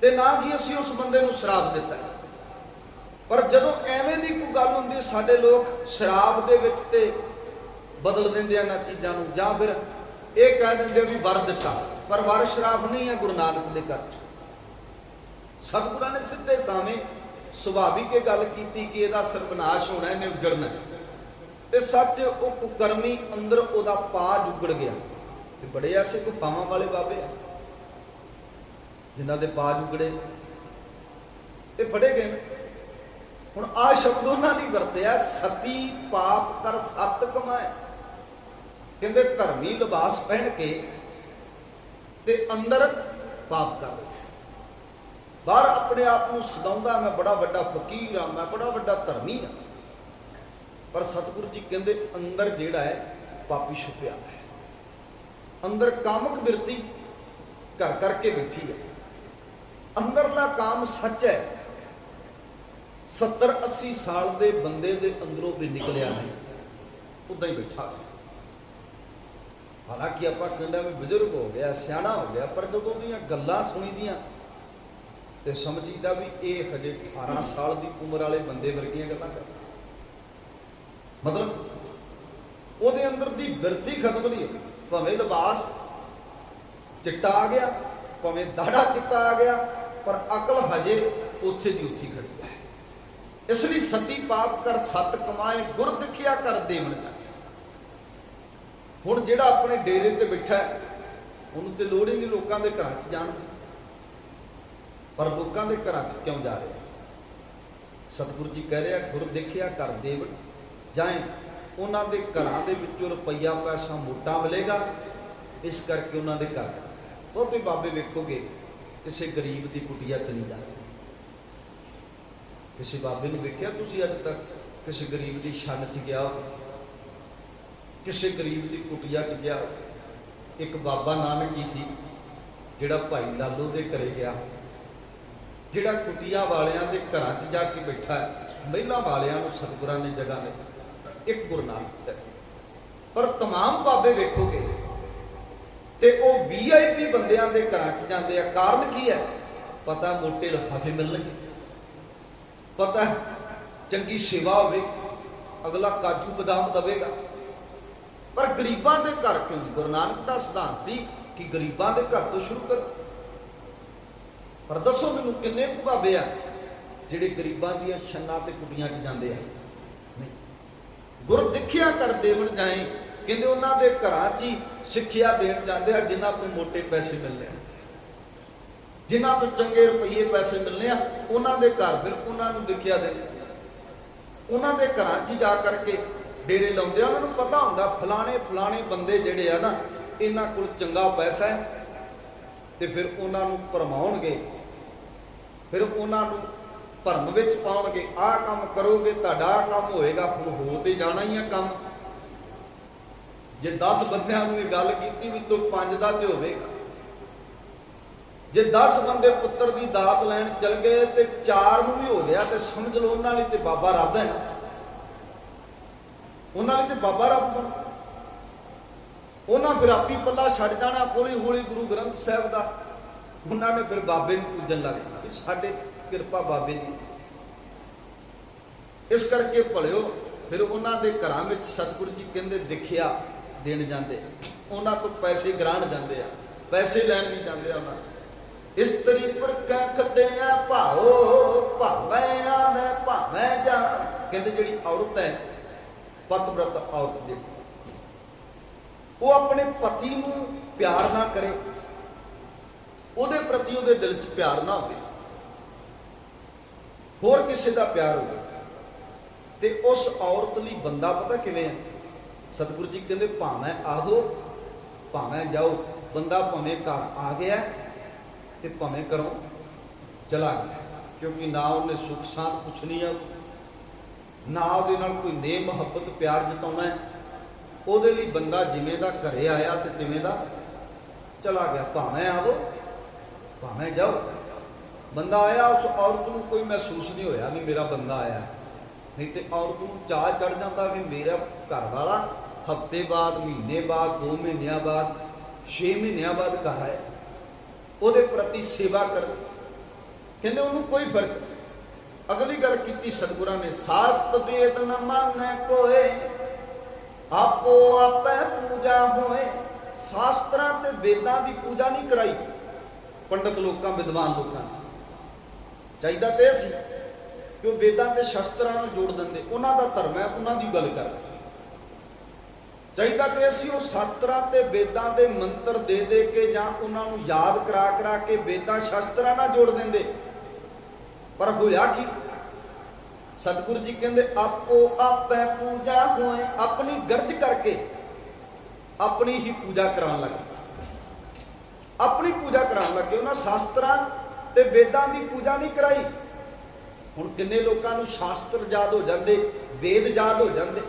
ਤੇ ਨਾ ਹੀ ਅਸੀਂ ਉਸ ਬੰਦੇ ਨੂੰ ਸ਼ਰਾਬ ਦਿੱਤਾ। ਪਰ ਜਦੋਂ ਐਵੇਂ ਦੀ ਕੋਈ ਗੱਲ ਹੁੰਦੀ, ਸਾਡੇ ਲੋਕ ਸ਼ਰਾਬ ਦੇ ਵਿੱਚ ਤੇ ਬਦਲ ਦਿੰਦੇ ਆ ਨਾ ਚੀਜ਼ਾਂ ਨੂੰ। ਜਾਂ ਫਿਰ ਇਹ ਕਹਿ ਦਿੰਦੇ ਵੀ ਵਰ ਦਿੱਤਾ। ਪਰ ਵਰ ਸ਼ਰਾਬ ਨਹੀਂ ਹੈ, ਗੁਰੂ ਨਾਨਕ ਦੇ ਘਰ ਚ। ਸਤਿਗੁਰਾਂ ਨੇ ਸਿੱਧੇ ਸਾਵੇਂ ਸੁਭਾਵਿਕ ਇਹ ਗੱਲ ਕੀਤੀ ਕਿ ਇਹਦਾ ਸਰਬਨਾਸ਼ ਹੋਣਾ ਇਹਨੇ ਉਜੜਨਾ ਹੈ। ਤੇ ਸੱਚ ਉਹ ਕੁਕਰਮੀ ਅੰਦਰ ਉਹਦਾ ਪਾ ਜੁਗੜ ਗਿਆ। ਤੇ ਬੜੇ ਐਸੇ ਗੁਫਾਵਾਂ ਵਾਲੇ ਬਾਬੇ ਆ, ਜਿਨ੍ਹਾਂ ਦੇ ਪਾ ਜੁਗੜੇ। ਤੇ ਫੜੇ ਗਏ ਨੇ। ਹੁਣ ਆ ਸ਼ਬਦ ਉਹਨਾਂ ਨੇ ਵਰਤਿਆ, ਸਤੀ ਪਾਪ ਕਰ ਸਤ ਕਮਾਏ। ਕਹਿੰਦੇ ਧਰਮੀ ਲਿਬਾਸ ਪਹਿਨ ਕੇ ਤੇ ਅੰਦਰ ਪਾਪ ਕਰ ਬਾਹਰ ਆਪਣੇ ਆਪ ਨੂੰ ਸਦਾਉਂਦਾ, ਮੈਂ ਬੜਾ ਵੱਡਾ ਫਕੀਰ ਆ ਮੈਂ ਬੜਾ ਵੱਡਾ ਧਰਮੀ ਆ ਪਰ ਸਤਿਗੁਰੂ ਜੀ ਕਹਿੰਦੇ, ਅੰਦਰ ਜਿਹੜਾ ਹੈ, ਪਾਪੀ ਛੁਪਿਆ ਹੈ। ਅੰਦਰ ਕਾਮਕ ਬਿਰਤੀ ਘਰ ਕਰਕੇ ਬੈਠੀ ਹੈ। ਅੰਦਰਲਾ ਕਾਮ ਸੱਚ ਹੈ। 70 80 ਸਾਲ ਦੇ ਬੰਦੇ ਦੇ ਅੰਦਰੋਂ ਵੀ ਨਿਕਲਿਆ ਨਹੀਂ। ਉਦਾਂ ਹੀ ਬੈਠਾ ਹੈ ਹਾਲਾਂਕਿ ਆਪਾਂ ਕਹਿੰਦਾ ਵੀ ਬਜ਼ੁਰਗ ਹੋ ਗਿਆ, ਸਿਆਣਾ ਹੋ ਗਿਆ, ਪਰ ਜਦੋਂ ਦੀਆਂ ਗੱਲਾਂ ਸੁਣੀਦੀਆਂ ਤੇ ਸਮਝੀਦਾ ਵੀ ਇਹ ਹਜੇ 18 ਸਾਲ ਦੀ ਉਮਰ ਵਾਲੇ ਬੰਦੇ ਵਰਗੀਆਂ ਗੱਲਾਂ ਕਰਦਾ ਮਤਲਬ, ਉਹਦੇ ਅੰਦਰ ਦੀ ਬਿਰਤੀ ਖਤਮ ਨਹੀਂ ਹੈ ਭਾਵੇਂ ਲਿਬਾਸ ਚਿੱਟਾ ਆ ਗਿਆ, ਭਾਵੇਂ ਦਾੜਾ ਚਿੱਟਾ ਆ ਗਿਆ, ਪਰ ਅਕਲ ਹਜੇ ਉੱਥੇ ਦੀ ਉੱਥੀ ਖੜੀ ਹੈ। ਇਸ ਲਈ ਸਤੀ ਪਾਪ ਕਰ ਸਤ ਕਮਾਏ, ਗੁਰ ਦਿਖਿਆ ਕਰ ਦੇਵਨ ਜਾ ਹੁਣ ਜਿਹੜਾ ਆਪਣੇ ਡੇਰੇ ਤੇ ਬੈਠਾ ਉਹਨੂੰ ਤੇ ਲੋੜ ਹੀ ਨਹੀਂ ਲੋਕਾਂ ਦੇ ਘਰਾਂ 'ਚ ਜਾਣ ਦੀ। ਪਰ ਲੋਕਾਂ ਦੇ ਘਰਾਂ 'ਚ ਕਿਉਂ ਜਾ ਰਿਹਾ? ਸਤਿਗੁਰੂ ਜੀ ਕਹਿ ਰਿਹਾ, ਗੁਰ ਦੇਖਿਆ ਕਰ ਦੇਵ, ਜਾਏ ਉਹਨਾਂ ਦੇ ਘਰਾਂ ਦੇ ਵਿੱਚੋਂ ਰੁਪਈਆ, ਪੈਸਾ, ਮੋਟਾ ਮਿਲੇਗਾ, ਇਸ ਕਰਕੇ ਉਹਨਾਂ ਦੇ ਘਰ ਬਹੁਤੇ ਬਾਬੇ ਵੇਖੋਗੇ, ਕਿਸੇ ਗਰੀਬ ਦੀ ਕੁਟੀਆ ਚ ਨਹੀਂ ਜਾਂਦੇ ਕਿਸੇ ਬਾਬੇ ਨੂੰ ਵੇਖਿਆ ਤੁਸੀਂ ਅੱਜ ਤੱਕ? ਕਿਸੇ ਗਰੀਬ ਦੀ ਛੰਨ ਚ ਗਿਆ ਹੋਵੇ? ਕਿਸੇ ਗਰੀਬ ਦੀ ਕੁਟੀਆ ਚ ਗਿਆ ਇੱਕ ਬਾਬਾ ਨਾਨਕ ਜੀ ਸੀ, ਜਿਹੜਾ ਭਾਈ ਲਾਲੋ ਦੇ ਘਰੇ ਗਿਆ। ਜਿਹੜਾ ਕੁਟੀਆਂ ਵਾਲਿਆਂ ਦੇ ਘਰਾਂ 'ਚ ਜਾ ਕੇ ਬੈਠਾ ਹੈ ਮਹਿਲਾ ਵਾਲਿਆਂ ਨੂੰ ਸਤਿਗੁਰਾਂ ਨੇ ਜਗ੍ਹਾ ਨਹੀਂ ਇੱਕ ਗੁਰੂ ਨਾਨਕ ਸਾਹਿਬ ਪਰ तमाम ਬਾਬੇ ਵੇਖੋਗੇ ਤੇ ਉਹ ਵੀਆਈਪੀ ਬੰਦਿਆਂ ਦੇ ਘਰਾਂ 'ਚ ਜਾਂਦੇ ਆ ਕਾਰਨ ਕੀ ਹੈ ਪਤਾ ਮੋਟੇ ਲਫਾਫੇ ਮਿਲਣਗੇ ਪਤਾ ਹੈ, ਚੰਗੀ ਸੇਵਾ ਹੋਵੇ ਅਗਲਾ ਕਾਜੂ ਬਦਾਮ ਦਵੇਗਾ ਪਰ ਗਰੀਬਾਂ ਦੇ ਘਰ ਕਿਉਂ ਨਹੀਂ? ਗੁਰੂ ਨਾਨਕ ਦਾ ਸਿਧਾਂਤ ਸੀ ਕਿ ਗਰੀਬਾਂ ਦੇ ਘਰ ਤੋਂ ਸ਼ੁਰੂ ਕਰੋ ਪਰ ਦੱਸੋ ਮੈਨੂੰ ਕਿੰਨੇ ਕੁ ਬਾਬੇ ਆ ਜਿਹੜੇ ਗਰੀਬਾਂ ਦੀਆਂ ਛੰਨਾਂ ਤੇ ਕੁਟੀਆਂ 'ਚ ਜਾਂਦੇ ਆ? ਨਹੀਂ। ਗੁਰ ਦਿਖਿਆ ਕਰ ਦੇਵਣ ਜਾਏ ਕਹਿੰਦੇ ਉਹਨਾਂ ਦੇ ਘਰਾਂ 'ਚ ਹੀ ਸਿੱਖਿਆ ਦੇਣ ਜਾਂਦੇ ਆ, ਜਿਨ੍ਹਾਂ ਤੋਂ ਮੋਟੇ ਪੈਸੇ ਮਿਲਦੇ ਆ। ਜਿਨ੍ਹਾਂ ਤੋਂ ਚੰਗੇ ਰੁਪਈਏ ਪੈਸੇ ਮਿਲਨੇ ਆ, ਉਹਨਾਂ ਦੇ ਘਰ ਫਿਰ ਉਹਨਾਂ ਨੂੰ ਦਿਖਿਆ ਦੇ ਉਹਨਾਂ ਦੇ ਘਰਾਂ 'ਚ ਹੀ ਜਾ ਕਰਕੇ ਡੇਰੇ ਲਾਉਂਦੇ ਆ। ਉਹਨਾਂ ਨੂੰ ਪਤਾ ਹੁੰਦਾ, ਫਲਾਣੇ ਫਲਾਣੇ ਬੰਦੇ ਜਿਹੜੇ ਆ ਨਾ, ਇਹਨਾਂ ਕੋਲ ਚੰਗਾ ਪੈਸਾ ਹੈ ਤੇ ਫਿਰ ਉਹਨਾਂ ਨੂੰ ਭਰਮਾਉਣਗੇ। ਫਿਰ ਉਹਨਾਂ ਨੂੰ ਭਰਮ ਵਿੱਚ ਪਾਉਣਗੇ। ਆਹ ਕੰਮ ਕਰੋਗੇ, ਤੁਹਾਡਾ ਕੰਮ ਹੋਏਗਾ, ਹੁਣ ਹੋ ਤੇ ਜਾਣਾ ਹੀ ਆ ਕੰਮ। ਜੇ 10 ਬੰਦਿਆਂ ਨੂੰ ਇਹ ਗੱਲ ਕੀਤੀ ਵੀ ਤੂੰ ਪੰਜ ਦਾ ਤੇ ਹੋਵੇਗਾ। ਜੇ 10 ਬੰਦੇ ਪੁੱਤਰ ਦੀ ਦਾਤ ਲੈਣ ਚਲ ਗਏ ਤੇ ਚਾਰ ਨੂੰ ਵੀ ਹੋ ਗਿਆ ਤੇ ਸਮਝ ਲਓ ਉਹਨਾਂ ਲਈ ਤੇ ਬਾਬਾ ਰੱਬ ਹੈ ਉਹਨਾਂ ਲਈ ਤੇ ਬਾਬਾ ਰੱਬ ਬਣ ਉਹਨਾਂ ਫਿਰ ਆਪੀ ਪੱਲਾ ਛੱਡ ਜਾਣਾ ਹੌਲੀ ਹੌਲੀ ਗੁਰੂ ਗ੍ਰੰਥ ਸਾਹਿਬ ਦਾ। ਉਹਨਾਂ ਨੇ ਫਿਰ ਬਾਬੇ ਨੂੰ ਪੂਜਣ ਲੱਗ ਜਾਣਾ ਸਾਡੇ ਕਿਰਪਾ ਬਾਬੇ ਦੀ। ਇਸ ਕਰਕੇ ਭਲਿਓ, ਫਿਰ ਉਹਨਾਂ ਦੇ ਘਰਾਂ ਵਿੱਚ ਸਤਿਗੁਰੂ ਜੀ ਕਹਿੰਦੇ ਦਿਖਿਆ, ਦੇਣ ਜਾਂਦੇ। ਉਹਨਾਂ ਤੋਂ ਪੈਸੇ ਗ੍ਰਹਿਣ ਜਾਂਦੇ ਆ, ਪੈਸੇ ਲੈਣ ਵੀ ਜਾਂਦੇ ਆ ਉਹਨਾਂ ਇਸਤਰੀ ਪਰ ਕਖਦੇ ਆ ਭਾਓ, ਭਾਵੇਂ ਆਵੇਂ, ਭਾਵੇਂ ਜਾ ਕਹਿੰਦੇ ਜਿਹੜੀ ਔਰਤ ਹੈ ਪਤਵਰਤ ਔਰਤ ਜਿਹੜੀ ਉਹ ਆਪਣੇ ਪਤੀ ਨੂੰ ਪਿਆਰ ਨਾ ਕਰੇ। ਉਹਦੇ ਪ੍ਰਤੀ ਉਹਦੇ ਦਿਲ 'ਚ ਪਿਆਰ ਨਾ ਹੋਵੇ। ਹੋਰ ਕਿਸੇ ਦਾ ਪਿਆਰ ਹੋਵੇ। ਤੇ ਉਸ ਔਰਤ ਲਈ ਬੰਦਾ ਪਤਾ ਕਿਵੇਂ ਹੈ ਸਤਿਗੁਰੂ ਜੀ ਕਹਿੰਦੇ, ਭਾਵੇਂ ਆਹੋ, ਭਾਵੇਂ ਜਾਓ। ਬੰਦਾ ਭਾਵੇਂ ਘਰ ਆ ਗਿਆ ਤੇ ਭਾਵੇਂ ਘਰੋਂ ਚਲਾ ਗਿਆ। ਕਿਉਂਕਿ ਨਾ ਉਹਨੇ ਸੁੱਖ ਸਾਂਤ ਪੁੱਛਣੀ ਆ। ਨਾ ਉਹਦੇ ਨਾਲ ਕੋਈ ਨੇ ਮੁਹੱਬਤ ਪਿਆਰ ਜਤਾਉਣਾ ਹੈ। ਉਹਦੇ ਲਈ ਬੰਦਾ ਜਿਵੇਂ ਦਾ ਘਰੇ ਆਇਆ ਤੇ ਤਿਵੇਂ ਦਾ ਚਲਾ ਗਿਆ। ਭਾਵੇਂ ਆਵੋ, ਭਾਵੇਂ ਜਾਓ। ਬੰਦਾ ਆਇਆ, ਉਸ ਔਰਤ ਨੂੰ ਕੋਈ ਮਹਿਸੂਸ ਨਹੀਂ ਹੋਇਆ ਵੀ ਮੇਰਾ ਬੰਦਾ ਆਇਆ। ਨਹੀਂ ਤੇ ਔਰਤ ਨੂੰ ਚਾਹ ਚੜ ਜਾਂਦਾ ਵੀ ਮੇਰਾ ਘਰ ਵਾਲਾ ਹਫ਼ਤੇ ਬਾਅਦ, ਮਹੀਨੇ ਬਾਅਦ 2 ਮਹੀਨਿਆਂ ਬਾਅਦ 6 ਮਹੀਨਿਆਂ ਬਾਅਦ ਘਰ ਆਇਆ। ਉਹਦੇ ਪ੍ਰਤੀ ਸੇਵਾ ਕਰ ਕਹਿੰਦੇ ਉਹਨੂੰ ਕੋਈ ਫ਼ਰਕ। ਨਹੀਂ। ਅਗਲੀ ਗੱਲ ਕੀਤੀ, ਸਤਿਗੁਰਾਂ ਨੇ, ਸਾਸਤ ਵੇਦ ਨ ਮੰਨੈ ਕੋਏ ਆਪੋ ਆਪੇ ਪੂਜਾ ਹੋਏ। ਸ਼ਾਸਤਰਾਂ ਤੇ ਵੇਦਾਂ ਦੀ ਪੂਜਾ ਨਹੀਂ ਕਰਾਈ। ਪੰਡਤ ਲੋਕਾਂ, ਵਿਦਵਾਨ ਲੋਕਾਂ ਚਾਹੀਦਾ ਤੇ ਇਹ ਸੀ ਕਿ ਉਹ ਵੇਦਾਂ ਤੇ ਸ਼ਾਸਤਰਾਂ ਨੂੰ ਜੋੜ ਦਿੰਦੇ। ਉਹਨਾਂ ਦਾ ਧਰਮ ਹੈ, ਉਹਨਾਂ ਦੀ ਗੱਲ ਕਰ। ਚਾਹੀਦਾ ਕਿ ਸੀ ਉਹ ਸ਼ਾਸਤਰਾਂ ਤੇ ਵੇਦਾਂ ਦੇ ਮੰਤਰ ਦੇ ਦੇ ਕੇ ਜਾਂ ਉਹਨਾਂ ਨੂੰ ਯਾਦ ਕਰਾ ਕਰਾ ਕੇ ਵੇਦਾਂ ਸ਼ਾਸਤਰਾਂ ਨਾਲ ਜੋੜ ਦਿੰਦੇ। ਪਰ ਹੋਇਆ ਕੀ? ਸਤਿਗੁਰੂ ਜੀ ਕਹਿੰਦੇ, ਆਪੋ ਆਪੇ ਪੂਜਾ ਹੋਏ। ਆਪਣੀ ਗਰਜ ਕਰਕੇ ਆਪਣੀ ਹੀ ਪੂਜਾ ਕਰਾਉਣ ਲੱਗੇ। ਆਪਣੀ ਪੂਜਾ ਕਰਾਉਣ ਲੱਗੇ। ਉਹਨਾਂ ਸ਼ਾਸਤਰਾਂ ਤੇ ਵੇਦਾਂ ਦੀ ਪੂਜਾ ਨਹੀਂ ਕਰਾਈ। ਹੁਣ ਕਿੰਨੇ ਲੋਕਾਂ ਨੂੰ ਸ਼ਾਸਤਰ ਯਾਦ ਹੋ ਜਾਂਦੇ, ਵੇਦ ਯਾਦ ਹੋ ਜਾਂਦੇ।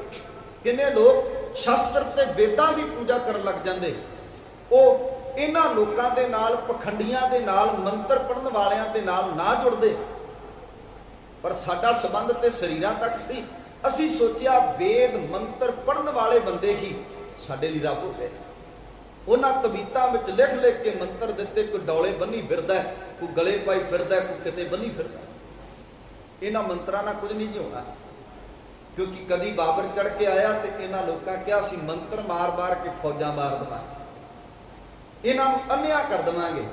ਕਿੰਨੇ ਲੋਕ ਸ਼ਾਸਤਰ ਤੇ ਵੇਦਾਂ ਦੀ ਪੂਜਾ ਕਰਨ ਲੱਗ ਜਾਂਦੇ। ਉਹ ਇਹਨਾਂ ਲੋਕਾਂ ਦੇ ਨਾਲ, ਪਖੰਡੀਆਂ ਦੇ ਨਾਲ, ਮੰਤਰ ਪੜਨ ਵਾਲਿਆਂ ਦੇ ਨਾਲ ਨਾ ਜੁੜਦੇ। ਪਰ ਸਾਡਾ ਸੰਬੰਧ ਤੇ ਸਰੀਰਾਂ ਤੱਕ ਸੀ। ਅਸੀਂ ਸੋਚਿਆ ਵੇਦ ਮੰਤਰ ਪੜਨ ਵਾਲੇ ਬੰਦੇ ਹੀ ਸਾਡੇ ਲਈ ਰੱਬ ਹੋ ਗਏ ਉਹਨਾਂ ਕਵਿਤਾ ਵਿੱਚ ਲਿਖ ਲਿਖ ਕੇ ਮੰਤਰ ਦਿੱਤੇ, ਕੋਈ ਡੌਲੇ ਬੰਨੀ ਫਿਰਦਾ ਕੋਈ ਗਲੇ ਪਾਈ ਫਿਰਦਾ ਕੋਈ ਕਿਤੇ ਬੰਨੀ ਫਿਰਦਾ ਇਹਨਾਂ ਮੰਤਰਾਂ ਨਾਲ ਕੁਝ ਨਹੀਂ ਜਿਉਣਾ ਕਿਉਂਕਿ ਕਦੀ ਬਾਬਰ ਚੜ ਕੇ ਆਇਆ ਤੇ ਇਹਨਾਂ ਲੋਕਾਂ ਕਿਹਾ ਸੀ ਮੰਤਰ ਮਾਰ-ਮਾਰ ਕੇ ਫੌਜਾਂ ਮਾਰ ਦਵਾਂਗੇ। ਇਹਨਾਂ ਨੂੰ ਅੰਨਿਆ ਕਰ ਦਵਾਂਗੇ।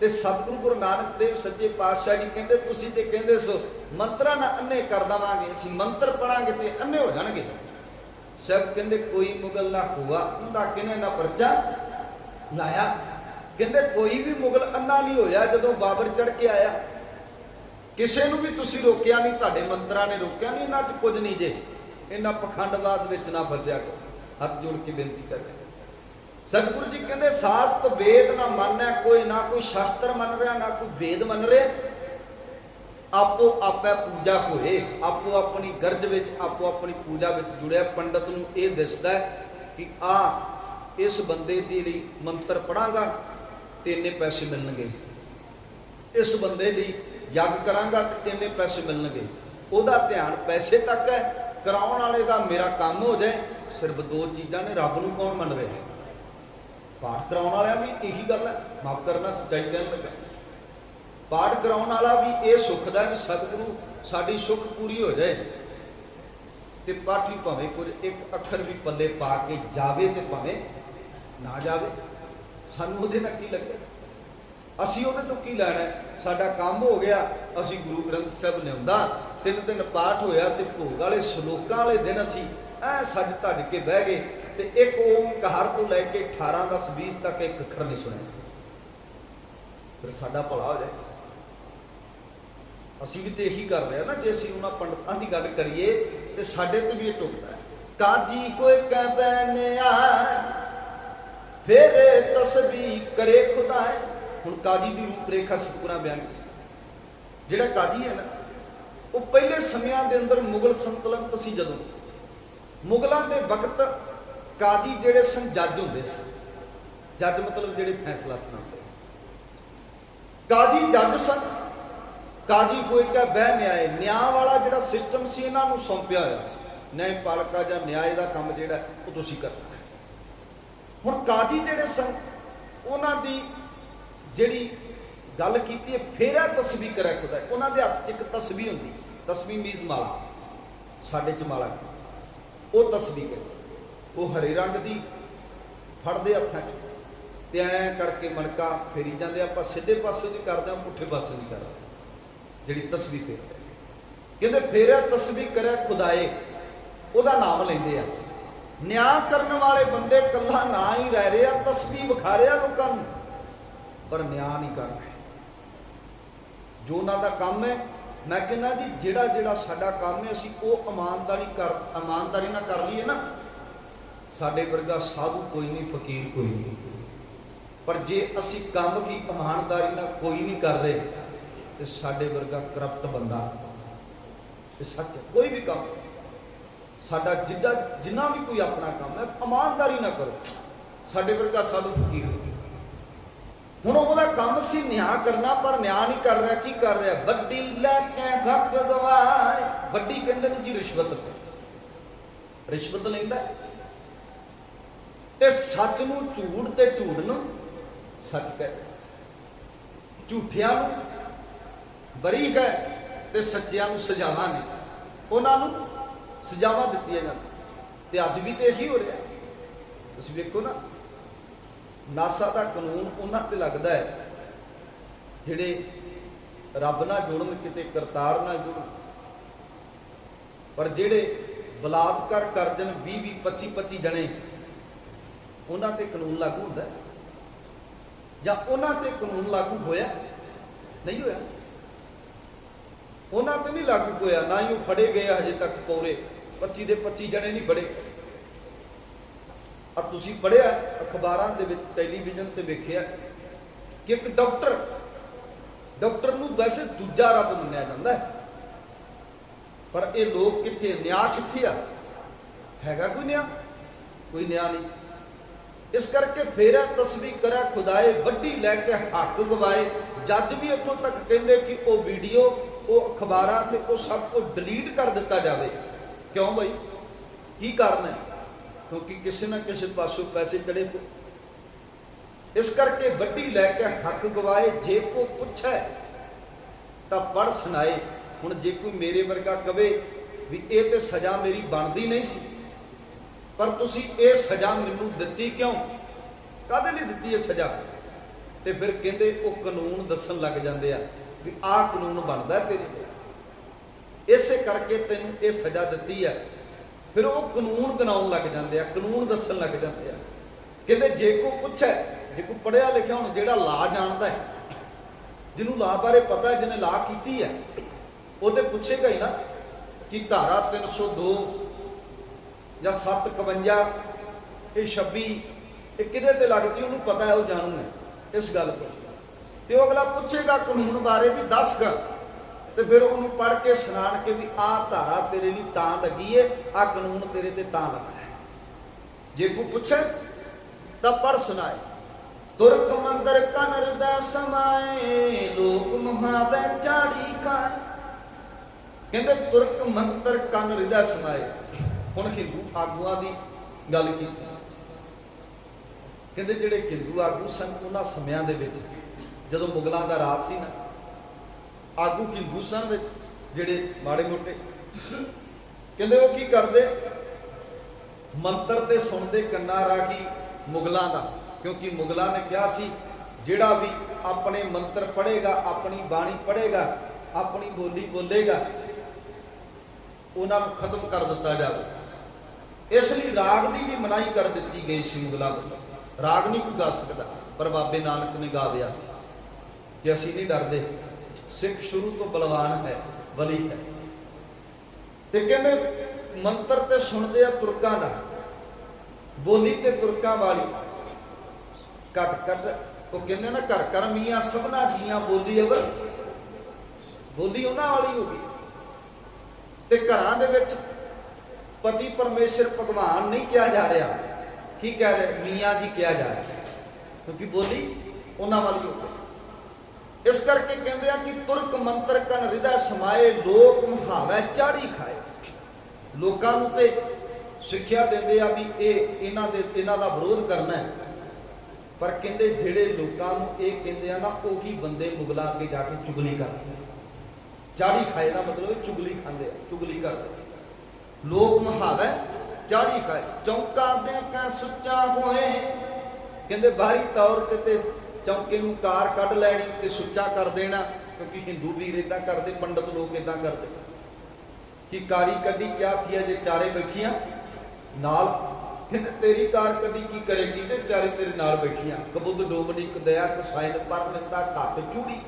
ਤੇ ਸਤਿਗੁਰੂ ਗੁਰੂ ਨਾਨਕ ਦੇਵ ਸੱਚੇ ਪਾਤਸ਼ਾਹ ਜੀ ਕਹਿੰਦੇ, ਤੁਸੀਂ ਤੇ ਕਹਿੰਦੇ ਸੋ, ਮੰਤਰਾਂ ਨਾਲ ਅੰਨੇ ਕਰ ਦਵਾਂਗੇ, ਅਸੀਂ ਮੰਤਰ ਪੜਾਂਗੇ ਤੇ ਅੰਨੇ ਹੋ ਜਾਣਗੇ। ਸਭ ਕਹਿੰਦੇ, ਕੋਈ ਮੁਗਲ ਨਾ ਹੋਆ ਉਹਦਾ ਕਿਨੇ ਨਾ ਪਰਚਾ ਲਾਇਆ? ਕਹਿੰਦੇ, ਕੋਈ ਵੀ ਮੁਗਲ ਅੰਨਾ ਨਹੀਂ ਹੋਇਆ ਜਦੋਂ ਬਾਬਰ ਚੜ ਕੇ ਆਇਆ। ਕਿਸੇ ਨੂੰ ਵੀ ਤੁਸੀਂ ਰੋਕਿਆ ਨਹੀਂ, ਤੁਹਾਡੇ ਮੰਤਰਾਂ ਨੇ ਰੋਕਿਆ ਨਹੀਂ, ਇਹਨਾਂ 'ਚ ਕੁਝ ਨਹੀਂ ਜੇ। ਇਹਨਾਂ ਪਖੰਡਵਾਦ ਵਿੱਚ ਨਾ ਫਸਿਆ ਕਰੋ। ਹੱਥ ਜੋੜ ਕੇ ਬੇਨਤੀ ਕਰਦੇ ਸਤਿਗੁਰੂ ਜੀ ਕਹਿੰਦੇ, ਸਾਸਤ ਵੇਦ ਨਾ ਮੰਨੈ ਕੋਈ ਨਾ ਕੋਈ ਸ਼ਾਸਤਰ ਮੰਨ ਰਿਹਾ, ਨਾ ਕੋਈ ਵੇਦ ਮੰਨ ਰਿਹਾ। ਆਪੋ ਆਪੇ ਪੂਜਾ ਹੋਏ, ਆਪੋ ਆਪਣੀ ਗਰਜ ਵਿੱਚ, ਆਪੋ ਆਪਣੀ ਪੂਜਾ ਵਿੱਚ ਜੁੜਿਆ। ਪੰਡਤ ਨੂੰ ਇਹ ਦਿਸਦਾ ਕਿ ਆ, ਇਸ ਬੰਦੇ ਦੇ ਲਈ ਮੰਤਰ ਪੜਾਂਗਾ ਤੇ ਇੰਨੇ ਪੈਸੇ ਮਿਲਣਗੇ। ਇਸ ਬੰਦੇ ਲਈ ਯੱਗ ਕਰਾਂਗਾ ਤੇ ਇੰਨੇ ਪੈਸੇ ਮਿਲਣਗੇ। ਉਹਦਾ ਧਿਆਨ ਪੈਸੇ ਤੱਕ ਹੈ। ਕਰਾਉਣ ਵਾਲੇ ਦਾ ਮੇਰਾ ਕੰਮ ਹੋ ਜਾਏ, ਸਿਰਫ ਦੋ ਚੀਜ਼ਾਂ ਨੇ, ਰੱਬ ਨੂੰ ਕੌਣ ਮੰਨ ਰਿਹਾ? ਪਾਠ ਕਰਾਉਣ ਵਾਲਿਆਂ ਵੀ ਇਹੀ ਗੱਲ ਹੈ, ਮਾਫ ਕਰਨਾ, ਸੱਚਾਈ ਕਹਿਣ ਲੱਗਾ। ਪਾਠ ਕਰਾਉਣ ਵਾਲਾ ਵੀ ਇਹ ਸੁੱਖ ਦਾ ਵੀ ਸਤਿਗੁਰੂ ਸਾਡੀ ਸੁੱਖ ਪੂਰੀ ਹੋ ਜਾਏ ਤੇ ਪਾਠੀ ਭਾਵੇਂ ਕੁਝ ਇੱਕ ਅੱਖਰ ਵੀ ਪੱਲੇ ਪਾ ਕੇ ਜਾਵੇ ਤੇ ਭਾਵੇਂ ਨਾ ਜਾਵੇ। ਸਾਨੂੰ ਉਹਦੇ ਨਾਲ ਕੀ ਲੱਗੇ ਅਸੀਂ ਉਹਨਾਂ ਤੋਂ ਕੀ ਲੈਣਾ ਸਾਡਾ ਕੰਮ ਹੋ ਗਿਆ, ਅਸੀਂ ਗੁਰੂ ਗ੍ਰੰਥ ਸਾਹਿਬ ਲਿਆਉਂਦਾ ਤਿੰਨ ਦਿਨ ਪਾਠ ਹੋਇਆ ਤੇ ਭੋਗ ਵਾਲੇ, ਸ਼ਲੋਕਾਂ ਵਾਲੇ ਦਿਨ ਅਸੀਂ ਐ ਸੱਜ ਧੱਜ ਕੇ ਬਹਿ ਗਏ। ਤੇ ਇੱਕ ਓਮਕਾਰ ਤੋਂ ਲੈ ਕੇ 18 10 20 ਤੱਕ ਇੱਕ ਅੱਖਰ ਨਹੀਂ ਸੁਣਿਆ। ਫਿਰ ਸਾਡਾ ਭਲਾ ਹੋ ਜਾਏ। ਅਸੀਂ ਵੀ ਤੇ ਇਹੀ ਕਰ ਰਹੇ ਆ ਨਾ, ਜੇ ਅਸੀਂ ਉਹਨਾਂ ਪੰਡਤਾਂ ਦੀ ਗੱਲ ਕਰੀਏ, ਤੇ ਸਾਡੇ ਤੇ ਵੀ ਇਹ ਟੁਕਦਾ ਹੈ। ਕਾਜੀ ਕੋਈ ਕਹਿ ਬੈਨਿਆ ਫਿਰ ਤਸਬੀਹ ਕਰੇ ਖੁਦਾ ਹੁਣ ਕਾਜੀ ਦੀ ਰੂਪ ਰੇਖਾ ਸਤਿਗੁਰਾਂ ਬਿਆਨ ਜਿਹੜਾ ਕਾਜੀ ਹੈ ਨਾ, ਉਹ ਪਹਿਲੇ ਸਮਿਆਂ ਦੇ ਅੰਦਰ ਮੁਗਲ ਸੰਤਲਨਤ ਸੀ ਜਦੋਂ। ਮੁਗਲਾਂ ਦੇ ਵਕਤ ਕਾਜੀ ਜਿਹੜੇ ਸਨ ਜੱਜ ਹੁੰਦੇ ਸੀ। ਜੱਜ ਮਤਲਬ ਜਿਹੜੇ ਫੈਸਲਾ ਸੁਣਾਉਂਦੇ। ਕਾਜੀ ਜੱਜ ਸਨ? ਕਾਜੀ ਕੋਈ ਕਾ ਬਹਿ ਨਿਆਏ। ਨਿਆਂ ਵਾਲਾ ਜਿਹੜਾ ਸਿਸਟਮ ਸੀ ਇਹਨਾਂ ਨੂੰ ਸੌਂਪਿਆ ਹੋਇਆ ਸੀ। ਨਿਆਂ ਪਾਲਕਾ ਜਾਂ ਨਿਆਂ ਦਾ ਕੰਮ ਜਿਹੜਾ, ਉਹ ਤੁਸੀਂ ਕਰਨਾ ਹੈ। ਹੁਣ ਕਾਜੀ ਜਿਹੜੇ ਸਨ, ਉਹਨਾਂ ਦੀ ਜਿਹੜੀ ਗੱਲ ਕੀਤੀ ਹੈ, ਫੇਰਾ ਤਸਬੀਹ ਕਰਿਆ ਖੁਦਾ ਉਹਨਾਂ ਦੇ ਹੱਥ 'ਚ ਇੱਕ ਤਸਬੀਹ ਹੁੰਦੀ। ਤਸਬੀਹ ਮੀਜ਼ ਮਾਲਾ। ਸਾਡੇ 'ਚ ਮਾਲਾ। ਉਹ ਤਸਬੀਹ ਹੈ। ਉਹ ਹਰੇ ਰੰਗ ਦੀ ਫੜਦੇ ਹੱਥਾਂ 'ਚ ਤੇ ਐ ਕਰਕੇ ਮਣਕਾ ਫੇਰੀ ਜਾਂਦੇ ਆਪਾਂ, ਸਿੱਧੇ ਪਾਸੇ ਵੀ ਕਰਦੇ ਆ ਪੁੱਠੇ ਪਾਸੇ ਵੀ ਕਰਦੇ ਜਿਹੜੀ ਤਸਬੀਹ ਤੇ ਕਹਿੰਦੇ ਫੇਰਿਆ ਤਸਬੀਹ ਕਰਿਆ ਖੁਦਾਏ, ਉਹਦਾ ਨਾਮ ਲੈਂਦੇ ਆ। ਨਿਆਂ ਕਰਨ ਵਾਲੇ ਬੰਦੇ ਕੱਲਾ ਨਾ ਹੀ ਰਹਿ ਰਹੇ ਆ ਤਸਬੀਹ ਵਿਖਾ ਰਿਹਾ ਲੋਕਾਂ ਨੂੰ। ਪਰ ਨਿਆਂ ਨਹੀਂ ਕਰ ਰਹੇ। ਜੋ ਉਹਨਾਂ ਦਾ ਕੰਮ ਹੈ, ਮੈਂ ਕਹਿੰਦਾ ਜੀ ਜਿਹੜਾ ਜਿਹੜਾ ਸਾਡਾ ਕੰਮ ਹੈ, ਅਸੀਂ ਉਹ ਇਮਾਨਦਾਰੀ ਕਰ, ਇਮਾਨਦਾਰੀ ਨਾਲ ਕਰ ਲਈਏ ਨਾ ਸਾਡੇ ਵਰਗਾ ਸਾਧੂ ਕੋਈ ਨਹੀਂ, ਫਕੀਰ ਕੋਈ ਨਹੀਂ। ਪਰ ਜੇ ਅਸੀਂ ਕੰਮ ਵੀ ਇਮਾਨਦਾਰੀ ਨਾਲ ਕੋਈ ਨਹੀਂ ਕਰ ਰਹੇ, ਤੇ ਸਾਡੇ ਵਰਗਾ ਕਰਪਟ ਬੰਦਾ ਇਹ ਸੱਚ ਕੋਈ ਵੀ ਕੰਮ। ਸਾਡਾ ਜਿੱਦਾਂ ਜਿੰਨਾ ਵੀ ਕੋਈ ਆਪਣਾ ਕੰਮ ਹੈ, ਇਮਾਨਦਾਰੀ ਨਾਲ ਕਰੋ। ਸਾਡੇ ਵਰਗਾ ਸਾਧੂ ਫਕੀਰ ਹੁਣ ਉਹਦਾ ਕੰਮ ਸੀ ਨਿਆਂ ਕਰਨਾ, ਪਰ ਨਿਆਂ ਨਹੀਂ ਕਰ ਰਿਹਾ, ਕੀ ਕਰ ਰਿਹਾ? ਵੱਡੀ ਲੈ ਕੇ ਭੱਗ ਵੱਡੀ ਕਹਿੰਦੇ ਨੇ ਜੀ ਰਿਸ਼ਵਤ। ਰਿਸ਼ਵਤ ਲੈਂਦਾ। ਤੇ ਸੱਚ ਨੂੰ ਝੂਠ ਤੇ ਝੂਠ ਨੂੰ ਸੱਚ ਕਹਿ। ਝੂਠਿਆਂ ਨੂੰ ਬਰੀ ਹੈ ਤੇ ਸੱਚਿਆਂ ਨੂੰ ਸਜ਼ਾਵਾਂ ਨੇ ਉਹਨਾਂ ਨੂੰ ਸਜ਼ਾਵਾਂ ਦਿੱਤੀਆਂ ਜਾਂਦੀਆਂ। ਤੇ ਅੱਜ ਵੀ ਤੇ ਇਹੀ ਹੋ ਰਿਹਾ। ਤੁਸੀਂ ਵੇਖੋ ਨਾ, ਨਾਸਾ ਦਾ ਕਾਨੂੰਨ ਉਹਨਾਂ ਤੇ ਲੱਗਦਾ ਹੈ, ਜਿਹੜੇ ਰੱਬ ਨਾਲ ਜੁੜਨ, ਕਿਤੇ ਕਰਤਾਰ ਨਾਲ ਜੁੜਨ। ਪਰ ਜਿਹੜੇ ਬਲਾਤਕਾਰ ਕਰ ਜਨ 20 20 25 25 ਜਣੇ ਉਹਨਾਂ ਤੇ ਕਾਨੂੰਨ ਲਾਗੂ ਹੁੰਦਾ ਜਾਂ ਉਹਨਾਂ ਤੇ ਕਾਨੂੰਨ ਲਾਗੂ ਹੋਇਆ? ਨਹੀਂ ਹੋਇਆ। ਉਹਨਾਂ ਤੇ ਨਹੀਂ ਲਾਗੂ ਹੋਇਆ, ਨਾ ਹੀ ਉਹ ਫੜੇ ਗਏ ਹਜੇ ਤੱਕ ਪੌਰੇ। 25 ਦੇ 25 ਜਣੇ ਨਹੀਂ ਫੜੇ। ਆ ਤੁਸੀਂ ਪੜਿਆ ਅਖਬਾਰਾਂ ਦੇ ਵਿੱਚ, ਟੈਲੀਵਿਜ਼ਨ ਤੇ ਵੇਖਿਆ ਕਿ ਇੱਕ ਡਾਕਟਰ ਡਾਕਟਰ ਨੂੰ ਵੈਸੇ ਦੂਜਾ ਰੱਬ ਮੰਨਿਆ ਜਾਂਦਾ ਹੈ। ਪਰ ਇਹ ਲੋਕ ਕਿੱਥੇ ਨਿਆਂ ਕਿੱਥੇ ਆ? ਹੈਗਾ ਕੋਈ ਨਿਆਂ? ਕੋਈ ਨਿਆਂ ਨਹੀਂ। ਇਸ ਕਰਕੇ ਫੇਰਾ ਤਸਬੀਹ ਕਰਾ ਖੁਦਾਏ, ਵੱਡੀ ਲੈ ਕੇ ਹੱਕ ਗਵਾਏ। ਜੱਜ ਵੀ ਇੱਥੋਂ ਤੱਕ ਕਹਿੰਦੇ ਕਿ ਉਹ ਵੀਡੀਓ, ਉਹ ਅਖਬਾਰਾਂ ਤੇ ਉਹ ਸਭ ਕੁਝ ਡਿਲੀਟ ਕਰ ਦਿੱਤਾ ਜਾਵੇ। ਕਿਉਂ ਬਈ? ਕੀ ਕਾਰਨ ਹੈ? ਕਿਉਂਕਿ ਕਿਸੇ ਨਾ ਕਿਸੇ ਪਾਸੋਂ ਪੈਸੇ ਚੜੇ ਪਏ ਇਸ ਕਰਕੇ ਵੱਡੀ ਲੈ ਕੇ ਹੱਕ ਗਵਾਏ, ਜੇ ਕੋ ਪੁੱਛੇ ਤਾਂ ਪੜ ਸੁਣਾਏ। ਹੁਣ ਜੇ ਕੋਈ ਮੇਰੇ ਵਰਗਾ ਕਵੇ ਵੀ ਇਹ ਤੇ ਸਜ਼ਾ ਮੇਰੀ ਬਣਦੀ ਨਹੀਂ ਸੀ। ਪਰ ਤੁਸੀਂ ਇਹ ਸਜ਼ਾ ਮੈਨੂੰ ਦਿੱਤੀ ਕਿਉਂ? ਕਾਹਦੇ ਲਈ ਦਿੱਤੀ ਇਹ ਸਜ਼ਾ? ਤੇ ਫਿਰ ਕਹਿੰਦੇ ਉਹ ਕਾਨੂੰਨ ਦੱਸਣ ਲੱਗ ਜਾਂਦੇ ਆ ਵੀ ਆਹ ਕਾਨੂੰਨ ਬਣਦਾ ਤੇਰੇ ਤੇ। ਇਸੇ ਕਰਕੇ ਤੈਨੂੰ ਇਹ ਸਜ਼ਾ ਦਿੱਤੀ ਹੈ ਫਿਰ ਉਹ ਕਾਨੂੰਨ ਗਣਾਉਣ ਲੱਗ ਜਾਂਦੇ ਆ, ਕਾਨੂੰਨ ਦੱਸਣ ਲੱਗ ਜਾਂਦੇ ਆ। ਕਹਿੰਦੇ ਜੇ ਕੋ ਪੁੱਛੇ, ਜੇ ਕੋ ਪੜਿਆ ਲਿਖਿਆ ਹੁਣ ਜਿਹੜਾ ਲਾ ਜਾਣਦਾ ਹੈ, ਜਿਹਨੂੰ ਲਾ ਬਾਰੇ ਪਤਾ ਹੈ, ਜਿਹਨੇ ਲਾ ਕੀਤੀ ਹੈ ਉਹ ਉਹਦੇ ਪੁੱਛੇਗਾ ਹੀ ਨਾ ਕਿ ਧਾਰਾ 302 ਜਾਂ 751 ਇਹ 26 ਇਹ ਕਿਹਦੇ ਤੇ ਲੱਗਦੀ ਉਹਨੂੰ ਪਤਾ ਹੈ, ਉਹ ਜਾਣੂ ਹੈ, ਇਸ ਗੱਲ ਤੋਂ। ਤੇ ਉਹ ਅਗਲਾ ਪੁੱਛੇਗਾ ਕਾਨੂੰਨ ਬਾਰੇ ਵੀ ਦੱਸ ਗਾ। ਤੇ ਫਿਰ ਉਹਨੂੰ ਪੜ੍ਹ ਕੇ ਸੁਣਾਣ ਕੇ ਵੀ ਆਹ ਧਾਰਾ ਤੇਰੇ ਲਈ ਤਾਂ ਲੱਗੀ ਏ, ਆਹ ਕਾਨੂੰਨ ਤੇਰੇ ਤੇ ਤਾਂ ਲੱਗਾ ਹੈ। ਜੇ ਕੋਈ ਪੁੱਛੇ, ਤਾਂ ਪੜ੍ਹ ਸੁਣਾਏ। ਤੁਰਕ ਮੰਦਰ ਕਨ ਹਿਰਦੈ ਸਮਾਏ, ਲੋਕ ਮੁਹਾਵੇ ਚਾੜੀ ਖਾਏ। ਕਹਿੰਦੇ ਤੁਰਕ ਮੰਤਰ ਕਨ ਹਿਰਦੈ ਸਮਾਏ। ਹੁਣ ਹਿੰਦੂ ਆਗੂਆਂ ਦੀ ਗੱਲ ਕੀਤੀ। ਕਹਿੰਦੇ ਜਿਹੜੇ ਹਿੰਦੂ ਆਗੂ ਸਨ, ਉਹਨਾਂ ਸਮਿਆਂ ਦੇ ਵਿੱਚ ਜਦੋਂ ਮੁਗਲਾਂ ਦਾ ਰਾਜ ਸੀ ਨਾ, ਆਗੂ ਹਿੰਦੂ ਸਨ ਵਿੱਚ ਜਿਹੜੇ ਮਾੜੇ ਮੋਟੇ। ਕਹਿੰਦੇ ਉਹ ਕੀ ਕਰਦੇ? ਮੰਤਰ ਤੇ ਸੁਣਦੇ ਕੰਨਾਂ ਰਾਗੀ ਮੁਗਲਾਂ ਦਾ, ਕਿਉਂਕਿ ਮੁਗਲਾਂ ਨੇ ਕਿਹਾ ਸੀ, ਜਿਹੜਾ ਵੀ ਆਪਣੇ ਮੰਤਰ ਪੜ੍ਹੇਗਾ, ਆਪਣੀ ਬਾਣੀ ਪੜ੍ਹੇਗਾ, ਆਪਣੀ ਬੋਲੀ ਬੋਲੇਗਾ, ਉਹਨਾਂ ਨੂੰ ਖਤਮ ਕਰ ਦਿੱਤਾ ਜਾਵੇ। ਇਸ ਲਈ ਰਾਗ ਦੀ ਵੀ ਮਨਾਹੀ ਕਰ ਦਿੱਤੀ ਗਈ ਸੀ ਮੁਗਲਾਂ ਵੱਲੋਂ। ਰਾਗ ਨਹੀਂ ਕੋਈ ਗਾ ਸਕਦਾ, ਪਰ ਬਾਬੇ ਨਾਨਕ ਨੇ ਗਾ ਦਿਆ ਸੀ। ਕਿ ਅਸੀਂ ਨਹੀਂ ਡਰਦੇ, ਸਿੱਖ ਸ਼ੁਰੂ ਤੋਂ ਬਲਵਾਨ ਹੈ, ਬਲੀ ਹੈ। ਤੇ ਕਹਿੰਦੇ, ਮੰਤਰ ਤੇ ਸੁਣਦੇ ਆ ਤੁਰਕਾਂ ਦਾ। ਬੋਲੀ ਤੇ ਤੁਰਕਾਂ ਵਾਲੀ। ਘਟ ਘਟ, ਉਹ ਕਹਿੰਦੇ ਨਾ, ਘਰ ਘਰ ਮੀਆਂ ਸਭਨਾ ਜੀਆਂ ਬੋਲੀ ਅਵਰ। ਬੋਲੀ ਉਹਨਾਂ ਵਾਲੀ ਹੋ ਗਈ। ਤੇ ਘਰਾਂ ਦੇ ਵਿੱਚ ਪਤੀ ਪਰਮੇਸ਼ਰ ਭਗਵਾਨ ਨਹੀਂ ਕਿਹਾ ਜਾ ਰਿਹਾ। ਕੀ ਕਹਿ ਰਹੇ? ਮੀਆਂ ਜੀ ਕਿਹਾ ਜਾ ਰਿਹਾ। ਕਿਉਂਕਿ ਬੋਲੀ ਉਹਨਾਂ ਵਾਲੀ ਹੋ ਇਸ ਕਰਕੇ ਕਹਿੰਦੇ ਆ ਕਿ ਤੁਰਕ ਮੰਤਰ ਕਨ ਹਿਰਦੈ ਸਮਾਏ, ਲੋਕ ਮੁਹਾਵੇ ਚਾੜੀ ਖਾਏ। ਲੋਕਾਂ ਨੂੰ ਤੇ ਸਿੱਖਿਆ ਦਿੰਦੇ ਆ ਵੀ ਇਹ ਇਹਨਾਂ ਦੇ ਇਹਨਾਂ ਦਾ ਵਿਰੋਧ ਕਰਨਾ ਹੈ। ਪਰ ਕਹਿੰਦੇ ਜਿਹੜੇ ਲੋਕਾਂ ਨੂੰ ਇਹ ਕਹਿੰਦੇ ਆ ਨਾ, ਉਹੀ ਬੰਦੇ ਮੁਗਲਾਂ ਅੱਗੇ ਜਾ ਕੇ ਚੁਗਲੀ ਕਰਦੇ ਚਾੜੀ ਖਾਏ ਦਾ ਮਤਲਬ ਇਹ ਚੁਗਲੀ ਖਾਂਦੇ ਆ, ਚੁਗਲੀ ਕਰਦੇ ਲੋਕ ਮੁਹਾਵੇ ਚਾੜੀ ਖਾਏ ਚੌਂਕਾ ਦੇ ਕਾ ਸੁੱਚਾ ਹੋਏ। ਕਹਿੰਦੇ ਬਾਹਰੀ ਤੌਰ ਤੇ ਤੇ ਚੌਂਕੇ ਨੂੰ ਕਾਰ ਕੱਢ ਲੈਣੀ ਤੇ ਸੁੱਚਾ ਕਰ ਦੇਣਾ, ਕਿਉਂਕਿ ਹਿੰਦੂ ਵੀਰ ਇਦਾਂ ਕਰਦੇ, ਪੰਡਤ ਲੋਕ ਇਦਾਂ ਕਰਦੇ। ਕਿ ਕਾਰੀ ਕੱਢੀ ਕਿਆ ਥੀ ਜੇ ਚਾਰੇ ਬੈਠੀਆਂ? ਨਾਲ। ਕਹਿੰਦੇ ਤੇਰੀ ਕਾਰ ਕੱਢੀ ਕੀ ਕਰੇਗੀ ਤੇ ਚਾਰੇ ਤੇਰੇ ਨਾਲ ਬੈਠੀਆਂ। ਕਬੁੱਧ ਡੋਮਨੀ ਕਦਿਆ ਕਸਾਇਨ ਪਰ ਨਿੰਦਾ ਘੱਟ ਚੂੜੀ।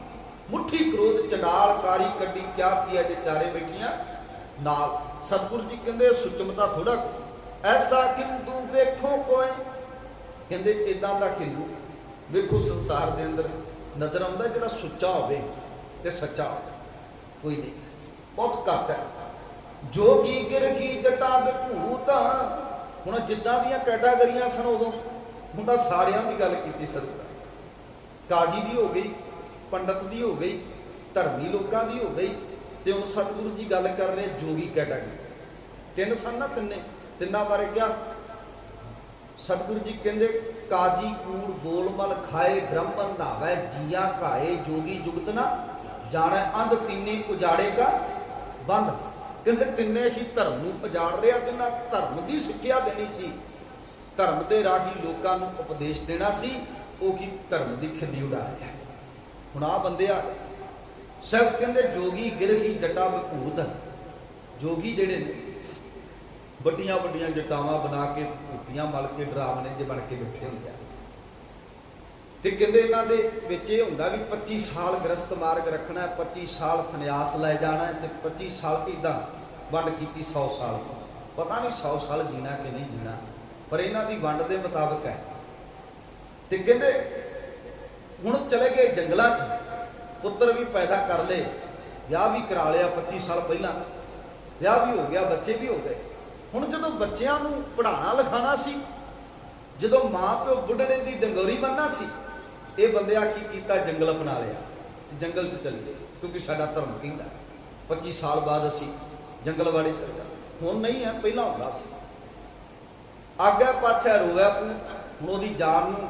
ਮੁੱਠੀ ਕ੍ਰੋਧ ਚੰਡਾਲ, ਕਾਰੀ ਕੱਢੀ ਕਿਆ ਥੀ ਜੇ ਚਾਰੇ ਬੈਠੀਆਂ? ਨਾਲ ਸਤਿਗੁਰੂ ਜੀ ਕਹਿੰਦੇ ਸੁਚਮਤਾ ਥੋੜਾ ਐਸਾ ਕਿੰਦੂ ਵੇਖੋ ਕੋਈ ਕਹਿੰਦੇ ਇਦਾਂ ਦਾ ਕਿੰਦੂ। ਵੇਖੋ ਸੰਸਾਰ ਦੇ ਅੰਦਰ ਨਜ਼ਰ ਆਉਂਦਾ ਜਿਹੜਾ ਸੁੱਚਾ ਹੋਵੇ ਤੇ ਸੱਚਾ ਹੋਵੇ। ਕੋਈ ਨਹੀਂ। ਬਹੁਤ ਘੱਟ ਹੈ। ਜੋ ਜੋਗੀ ਗਿਰ ਕੀ ਜਟਾ ਵਿਭੂਤ ਹੁਣ ਜਿੱਦਾਂ ਦੀਆਂ ਕੈਟਾਗਰੀਆਂ ਸਨ ਉਦੋਂ, ਹੁਣ ਤਾਂ ਸਾਰਿਆਂ ਦੀ ਗੱਲ ਕੀਤੀ ਸਰਕਾਰ ਕਾਜੀ ਦੀ ਹੋ ਗਈ, ਪੰਡਤ ਦੀ ਹੋ ਗਈ, ਧਰਮੀ ਲੋਕਾਂ ਦੀ ਹੋ ਗਈ ਤੇ ਹੁਣ ਸਤਿਗੁਰੂ ਜੀ ਗੱਲ ਕਰ ਰਹੇ ਜੋਗੀ ਕੈਟਾਗਰੀ ਤਿੰਨ ਸਨ ਨਾ ਤਿੰਨੇ, ਤਿੰਨਾਂ ਬਾਰੇ ਕਿਹਾ। ਸਤਿਗੁਰੂ ਜੀ ਕਹਿੰਦੇ, ਕਾਜੀ, ਕੂੜ ਬੋਲਮਲ ਖਾਏ ਬ੍ਰਹਮਨ ਨਾਵੇ ਜੀਆ ਘਾਏ, ਜੋਗੀ ਜੁਗਤ ਨਾ ਜਾਣੈ, ਅੰਧ ਤੀਨੇ ਉਜਾੜੇਗਾ ਬੰਦ। ਕਹਿੰਦੇ ਤਿੰਨੇ ਹੀ ਧਰਮ ਨੂੰ ਉਜਾੜ ਰਿਹਾ ਜਿਨ੍ਹਾਂ ਧਰਮ ਦੀ ਸਿੱਖਿਆ ਦੇਣੀ ਸੀ। ਧਰਮ ਦੇ ਰਾਹੀ ਲੋਕਾਂ ਨੂੰ ਉਪਦੇਸ਼ ਦੇਣਾ ਸੀ, ਉਹ ਕੀ ਧਰਮ ਦੀ ਖਿੱਲੀ ਉਡਾ ਰਿਹਾ ਹੁਣ ਆ ਬੰਦੇ ਆ ਸਭ ਕਹਿੰਦੇ ਜੋਗੀ ਗਿਰਹੀ ਜਟਾ ਵਿਭੂਤ ਜੋਗੀ ਜਿਹੜੇ ਨੇ, ਵੱਡੀਆਂ ਵੱਡੀਆਂ ਜਟਾਵਾਂ ਬਣਾ ਕੇ ਕੁੱਤੀਆਂ ਮਲ ਕੇ ਡਰਾਵਨੇ ਜੇ ਬਣ ਕੇ ਬੈਠੇ ਹੁੰਦੇ ਆ। ਤੇ ਕਹਿੰਦੇ ਇਹਨਾਂ ਦੇ ਵਿੱਚ ਇਹ ਹੁੰਦਾ ਵੀ 25 ਸਾਲ ਗ੍ਰਸਤ ਮਾਰਗ ਰੱਖਣਾ ਹੈ 25 ਸਾਲ ਸੰਨਿਆਸ ਲੈ ਜਾਣਾ ਤੇ 25 ਸਾਲ ਕਿਦਾਂ ਵੰਡ ਕੀਤੀ 100 ਸਾਲ ਪਤਾ ਨਹੀਂ 100 ਸਾਲ ਜੀਣਾ ਕਿ ਨਹੀਂ ਜੀਣਾ, ਪਰ ਇਹਨਾਂ ਦੀ ਵੰਡ ਦੇ ਮੁਤਾਬਕ ਹੈ। ਤੇ ਕਹਿੰਦੇ ਹੁਣ ਚਲੇ ਗਏ ਜੰਗਲਾਂ 'ਚ। ਪੁੱਤਰ ਵੀ ਪੈਦਾ ਕਰ ਲਏ, ਵਿਆਹ ਵੀ ਕਰਾ ਲਿਆ 25 ਸਾਲ ਪਹਿਲਾਂ। ਵਿਆਹ ਵੀ ਹੋ ਗਿਆ, ਬੱਚੇ ਵੀ ਹੋ ਗਏ। ਹੁਣ ਜਦੋਂ ਬੱਚਿਆਂ ਨੂੰ ਪੜ੍ਹਾਉਣਾ, ਲਿਖਾਉਣਾ ਸੀ, ਜਦੋਂ ਮਾਂ ਬੁੱਢੜੇ ਦੀ ਡੰਗੋਰੀ ਬੰਨਣਾ ਸੀ, ਇਹ ਬੰਦਿਆ ਕੀ ਕੀਤਾ? ਜੰਗਲ ਅਪਣਾ ਲਿਆ ਜੰਗਲ 'ਚ ਚਲੇ ਗਏ, ਕਿਉਂਕਿ ਸਾਡਾ ਧਰਮ ਕਹਿੰਦਾ 25 ਸਾਲ ਬਾਅਦ ਅਸੀਂ ਜੰਗਲ ਵਾਲੇ ਚਲੇ ਜਾ ਹੁਣ ਨਹੀਂ ਹੈ, ਪਹਿਲਾਂ ਹੁੰਦਾ ਸੀ। ਆਗਿਆ ਪਾਛਾ ਰੋਇਆ ਪੂ ਹੁਣ ਉਹਦੀ ਜਾਨ ਨੂੰ